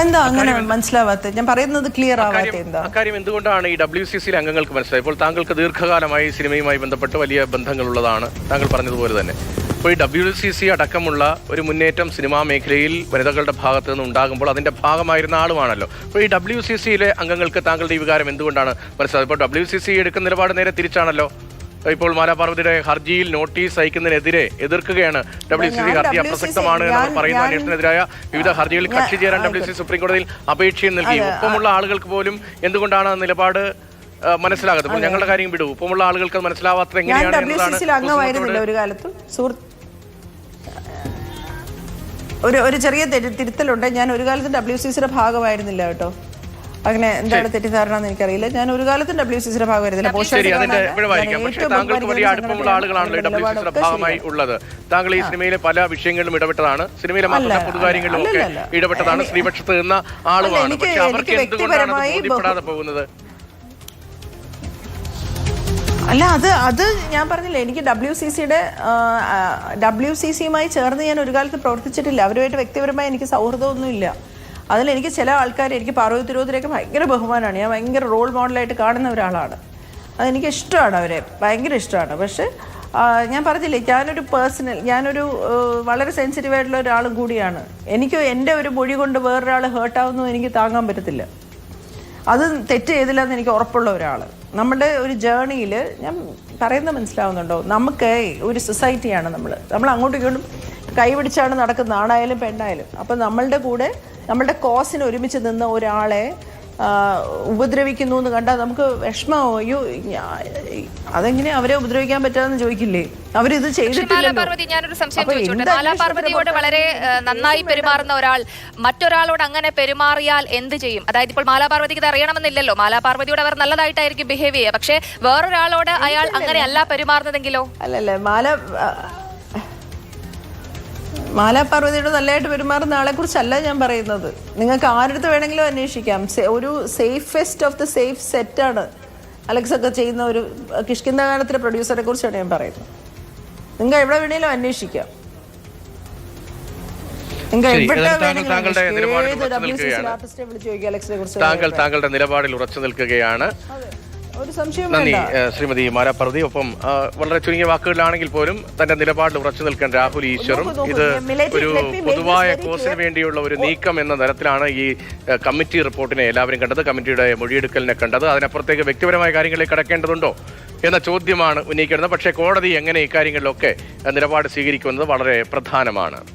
എന്താ അങ്ങനെ മനസ്സിലാവാത്ത? ഞാൻ പറയുന്നത് ക്ലിയർ ആവാത്ത അക്കാര്യം- എന്താ? അക്കാര്യം എന്തുകൊണ്ടാണ് ഈ ഡബ്ല്യു സി സിയിലെ അംഗങ്ങൾക്ക് മനസ്സിലായി ഇപ്പോൾ താങ്കൾക്ക് ദീർഘകാലമായി സിനിമയുമായി ബന്ധപ്പെട്ട് വലിയ ബന്ധങ്ങളുള്ളതാണ് താങ്കൾ പറഞ്ഞതുപോലെ തന്നെ. ഇപ്പോൾ ഈ ഡബ്ല്യു സി സി അടക്കമുള്ള ഒരു മുന്നേറ്റം സിനിമാ മേഖലയിൽ വനിതകളുടെ ഭാഗത്ത് നിന്ന് ഉണ്ടാകുമ്പോൾ അതിന്റെ ഭാഗമായിരുന്ന ആളുമാണല്ലോ. അപ്പോൾ ഈ ഡബ്ല്യു സി സിയിലെ അംഗങ്ങൾക്ക് താങ്കളുടെ ഈ വികാരം എന്തുകൊണ്ടാണ് മനസ്സിലായത്? ഇപ്പോൾ ഡബ്ല്യു സി സി എടുക്കുന്ന നിലപാട് നേരെ തിരിച്ചാണല്ലോ. ഇപ്പോൾ മാലാപാർവതിയുടെ ഹർജിയിൽ നോട്ടീസ് അയക്കുന്നതിനെതിരെ എതിർക്കുകയാണ് ഡബ്ല്യു സി സി ഹർജി അപ്രസക്തമാണ് എന്നാണ് പറയുന്ന അന്വേഷണത്തിനെതിരായ വിവിധ ഹർജികളിൽ കക്ഷി ചേരാൻ ഡബ്ല്യു സി സുപ്രീം കോടതിയിൽ അപേക്ഷയും നൽകി. ഒപ്പമുള്ള ആളുകൾക്ക് പോലും എന്തുകൊണ്ടാണ് നിലപാട് ആ, മനസ്സിലാകാത്തത്? ഇപ്പോൾ ഞങ്ങളുടെ കാര്യം വിടൂ. ഒപ്പമുള്ള ആളുകൾക്ക് മനസ്സിലാവാത്ത മനസ്സിലാവാത്തത് എങ്ങനെയാണ് എന്നതാണ് ഒരു കാലത്ത്. ഒരു ഒരു ചെറിയ തിരുത്തലുണ്ട്. ഞാൻ ഒരു കാലത്ത് ഡബ്ല്യു സി സിയുടെ ഭാഗമായിരുന്നില്ല കേട്ടോ. അങ്ങനെ എന്താണ് തെറ്റിദ്ധാരണ എന്ന് എനിക്കറിയില്ല. ഞാൻ ഒരു കാലത്തും ഡബ്ല്യു സി സിയുടെ ഭാഗമായിരുന്നില്ല. താങ്കൾക്ക് വലിയ അടുപ്പമുള്ള ആളുകളാണല്ലോ ഡബ്ല്യു സി സിയുടെ ഭാഗമായി ഉള്ളത്. താങ്കൾ ഈ സിനിമയിലെ പല വിഷയങ്ങളിലും ഇടപെട്ടതാണ്. സിനിമയിലെ മാത്രമല്ല പൊതുകാര്യങ്ങളിലും ഒക്കെ. ഇടപെട്ടതാണ്. സ്ത്രീപക്ഷത്ത് നിന്ന ആളുമാണ് പക്ഷെ അവർക്ക് എന്തുകൊണ്ടാണ് ബോധ്യപ്പെടാതെ പോകുന്നത്? അല്ല അത് അത് ഞാൻ പറഞ്ഞില്ല എനിക്ക് ഡബ്ല്യു സി സിയുടെ ഡബ്ല്യു സി സിയുമായി ചേർന്ന് ഞാൻ ഒരു കാലത്ത് പ്രവർത്തിച്ചിട്ടില്ല. അവരുമായിട്ട് വ്യക്തിപരമായി എനിക്ക് സൗഹൃദമൊന്നുമില്ല. അതിൽ എനിക്ക് ചില ആൾക്കാർ എനിക്ക് പാർവതി തിരുവതിരൊക്കെ ഭയങ്കര ബഹുമാനമാണ്. ഞാൻ ഭയങ്കര റോൾ മോഡലായിട്ട് കാണുന്ന ഒരാളാണ്. അതെനിക്ക് ഇഷ്ടമാണ് അവരെ ഭയങ്കര ഇഷ്ടമാണ്. പക്ഷേ ഞാൻ പറഞ്ഞില്ലേ ഞാനൊരു പേഴ്സണൽ ഞാനൊരു വളരെ സെൻസിറ്റീവ് ആയിട്ടുള്ള ഒരാളും കൂടിയാണ്. എനിക്ക് എന്റെ ഒരു മൊഴി കൊണ്ട് വേറൊരാൾ ഹേർട്ടാവുന്നു എനിക്ക് താങ്ങാൻ പറ്റത്തില്ല. അത് തെറ്റ് ചെയ്തില്ല എന്ന് എനിക്ക് ഉറപ്പുള്ള ഒരാൾ നമ്മുടെ ഒരു ജേണിയിൽ ഞാൻ പറയുന്നത് മനസ്സിലാവുന്നുണ്ടോ? നമുക്ക് ഒരു സൊസൈറ്റിയാണ് നമ്മൾ നമ്മൾ അങ്ങോട്ടും ഇങ്ങോട്ടും കൈപിടിച്ചാണ് നടക്കുന്നത് ആണായാലും പെണ്ണായാലും. അപ്പം നമ്മളുടെ കൂടെ നമ്മളുടെ കോസിന് ഒരുമിച്ച് നിന്ന ഒരാളെ ഉപദ്രവിക്കുന്നു എന്ന് കണ്ടാൽ നമുക്ക് വിഷമാവും അയ്യോ അതെങ്ങനെ അവരെ ഉപദ്രവിക്കാൻ പറ്റാന്ന് ചോദിക്കില്ലേ? അവരിത് മാലാപാർവതി ഞാനൊരു സംശയം ചോദിച്ചോട്ടെ എന്ത് മാലാപാർവതിയോട് വളരെ നന്നായി പെരുമാറുന്ന ഒരാൾ. മറ്റൊരാളോട് അങ്ങനെ പെരുമാറിയാൽ എന്ത് ചെയ്യും? അതായത് ഇപ്പോൾ മാലാപാർവതിക്ക് ഇത് അറിയണമെന്നില്ലല്ലോ. മാലാപാർവതിയോട് അവർ നല്ലതായിട്ടായിരിക്കും ബിഹേവ് ചെയ്യുക. പക്ഷേ വേറൊരാളോട് അയാൾ അങ്ങനെയല്ല പെരുമാറുന്നതെങ്കിലോ? അല്ലല്ലേ മാല മാലാപാർവതിയുടെ നല്ലതായിട്ട് പെരുമാറുന്ന ആളെ കുറിച്ചല്ല ഞാൻ പറയുന്നത്. നിങ്ങൾക്ക് ആരുടെ വേണമെങ്കിലും അന്വേഷിക്കാം. ഒരു സേഫസ്റ്റ് ഓഫ് ദ സേഫ് സെറ്റാണ് അലക്സ് ഒക്കെ ചെയ്യുന്ന ഒരു കിഷ്കിന്ത ഗാനത്തിലെ പ്രൊഡ്യൂസറെ കുറിച്ചാണ് ഞാൻ പറയുന്നത്. നിങ്ങൾ എവിടെ വേണേലും അന്വേഷിക്കാം. താങ്കളുടെ നിലപാടിൽ ഉറച്ചു നിൽക്കുകയാണ്. നന്ദി ശ്രീമതി മാരാപ്രതി ഒപ്പം വളരെ ചുരുങ്ങിയ വാക്കുകളിലാണെങ്കിൽ പോലും തന്റെ നിലപാടിൽ ഉറച്ചു നിൽക്കാൻ രാഹുൽ ഈശ്വറും. ഇത് ഒരു പൊതുവായ കോഴ്സിന് കോസിന് വേണ്ടിയുള്ള ഒരു നീക്കം എന്ന തരത്തിലാണ് ഈ കമ്മിറ്റി റിപ്പോർട്ടിനെ എല്ലാവരും കണ്ടത് കമ്മിറ്റിയുടെ മൊഴിയെടുക്കലിനെ കണ്ടത്. അതിനപ്പുറത്തേക്ക് വ്യക്തിപരമായ കാര്യങ്ങളിലേക്ക് കടക്കേണ്ടതുണ്ടോ എന്ന ചോദ്യമാണ് ഉന്നയിക്കുന്നത്. പക്ഷേ കോടതി എങ്ങനെ ഇക്കാര്യങ്ങളിലൊക്കെ നിലപാട് സ്വീകരിക്കുന്നത് വളരെ പ്രധാനമാണ്.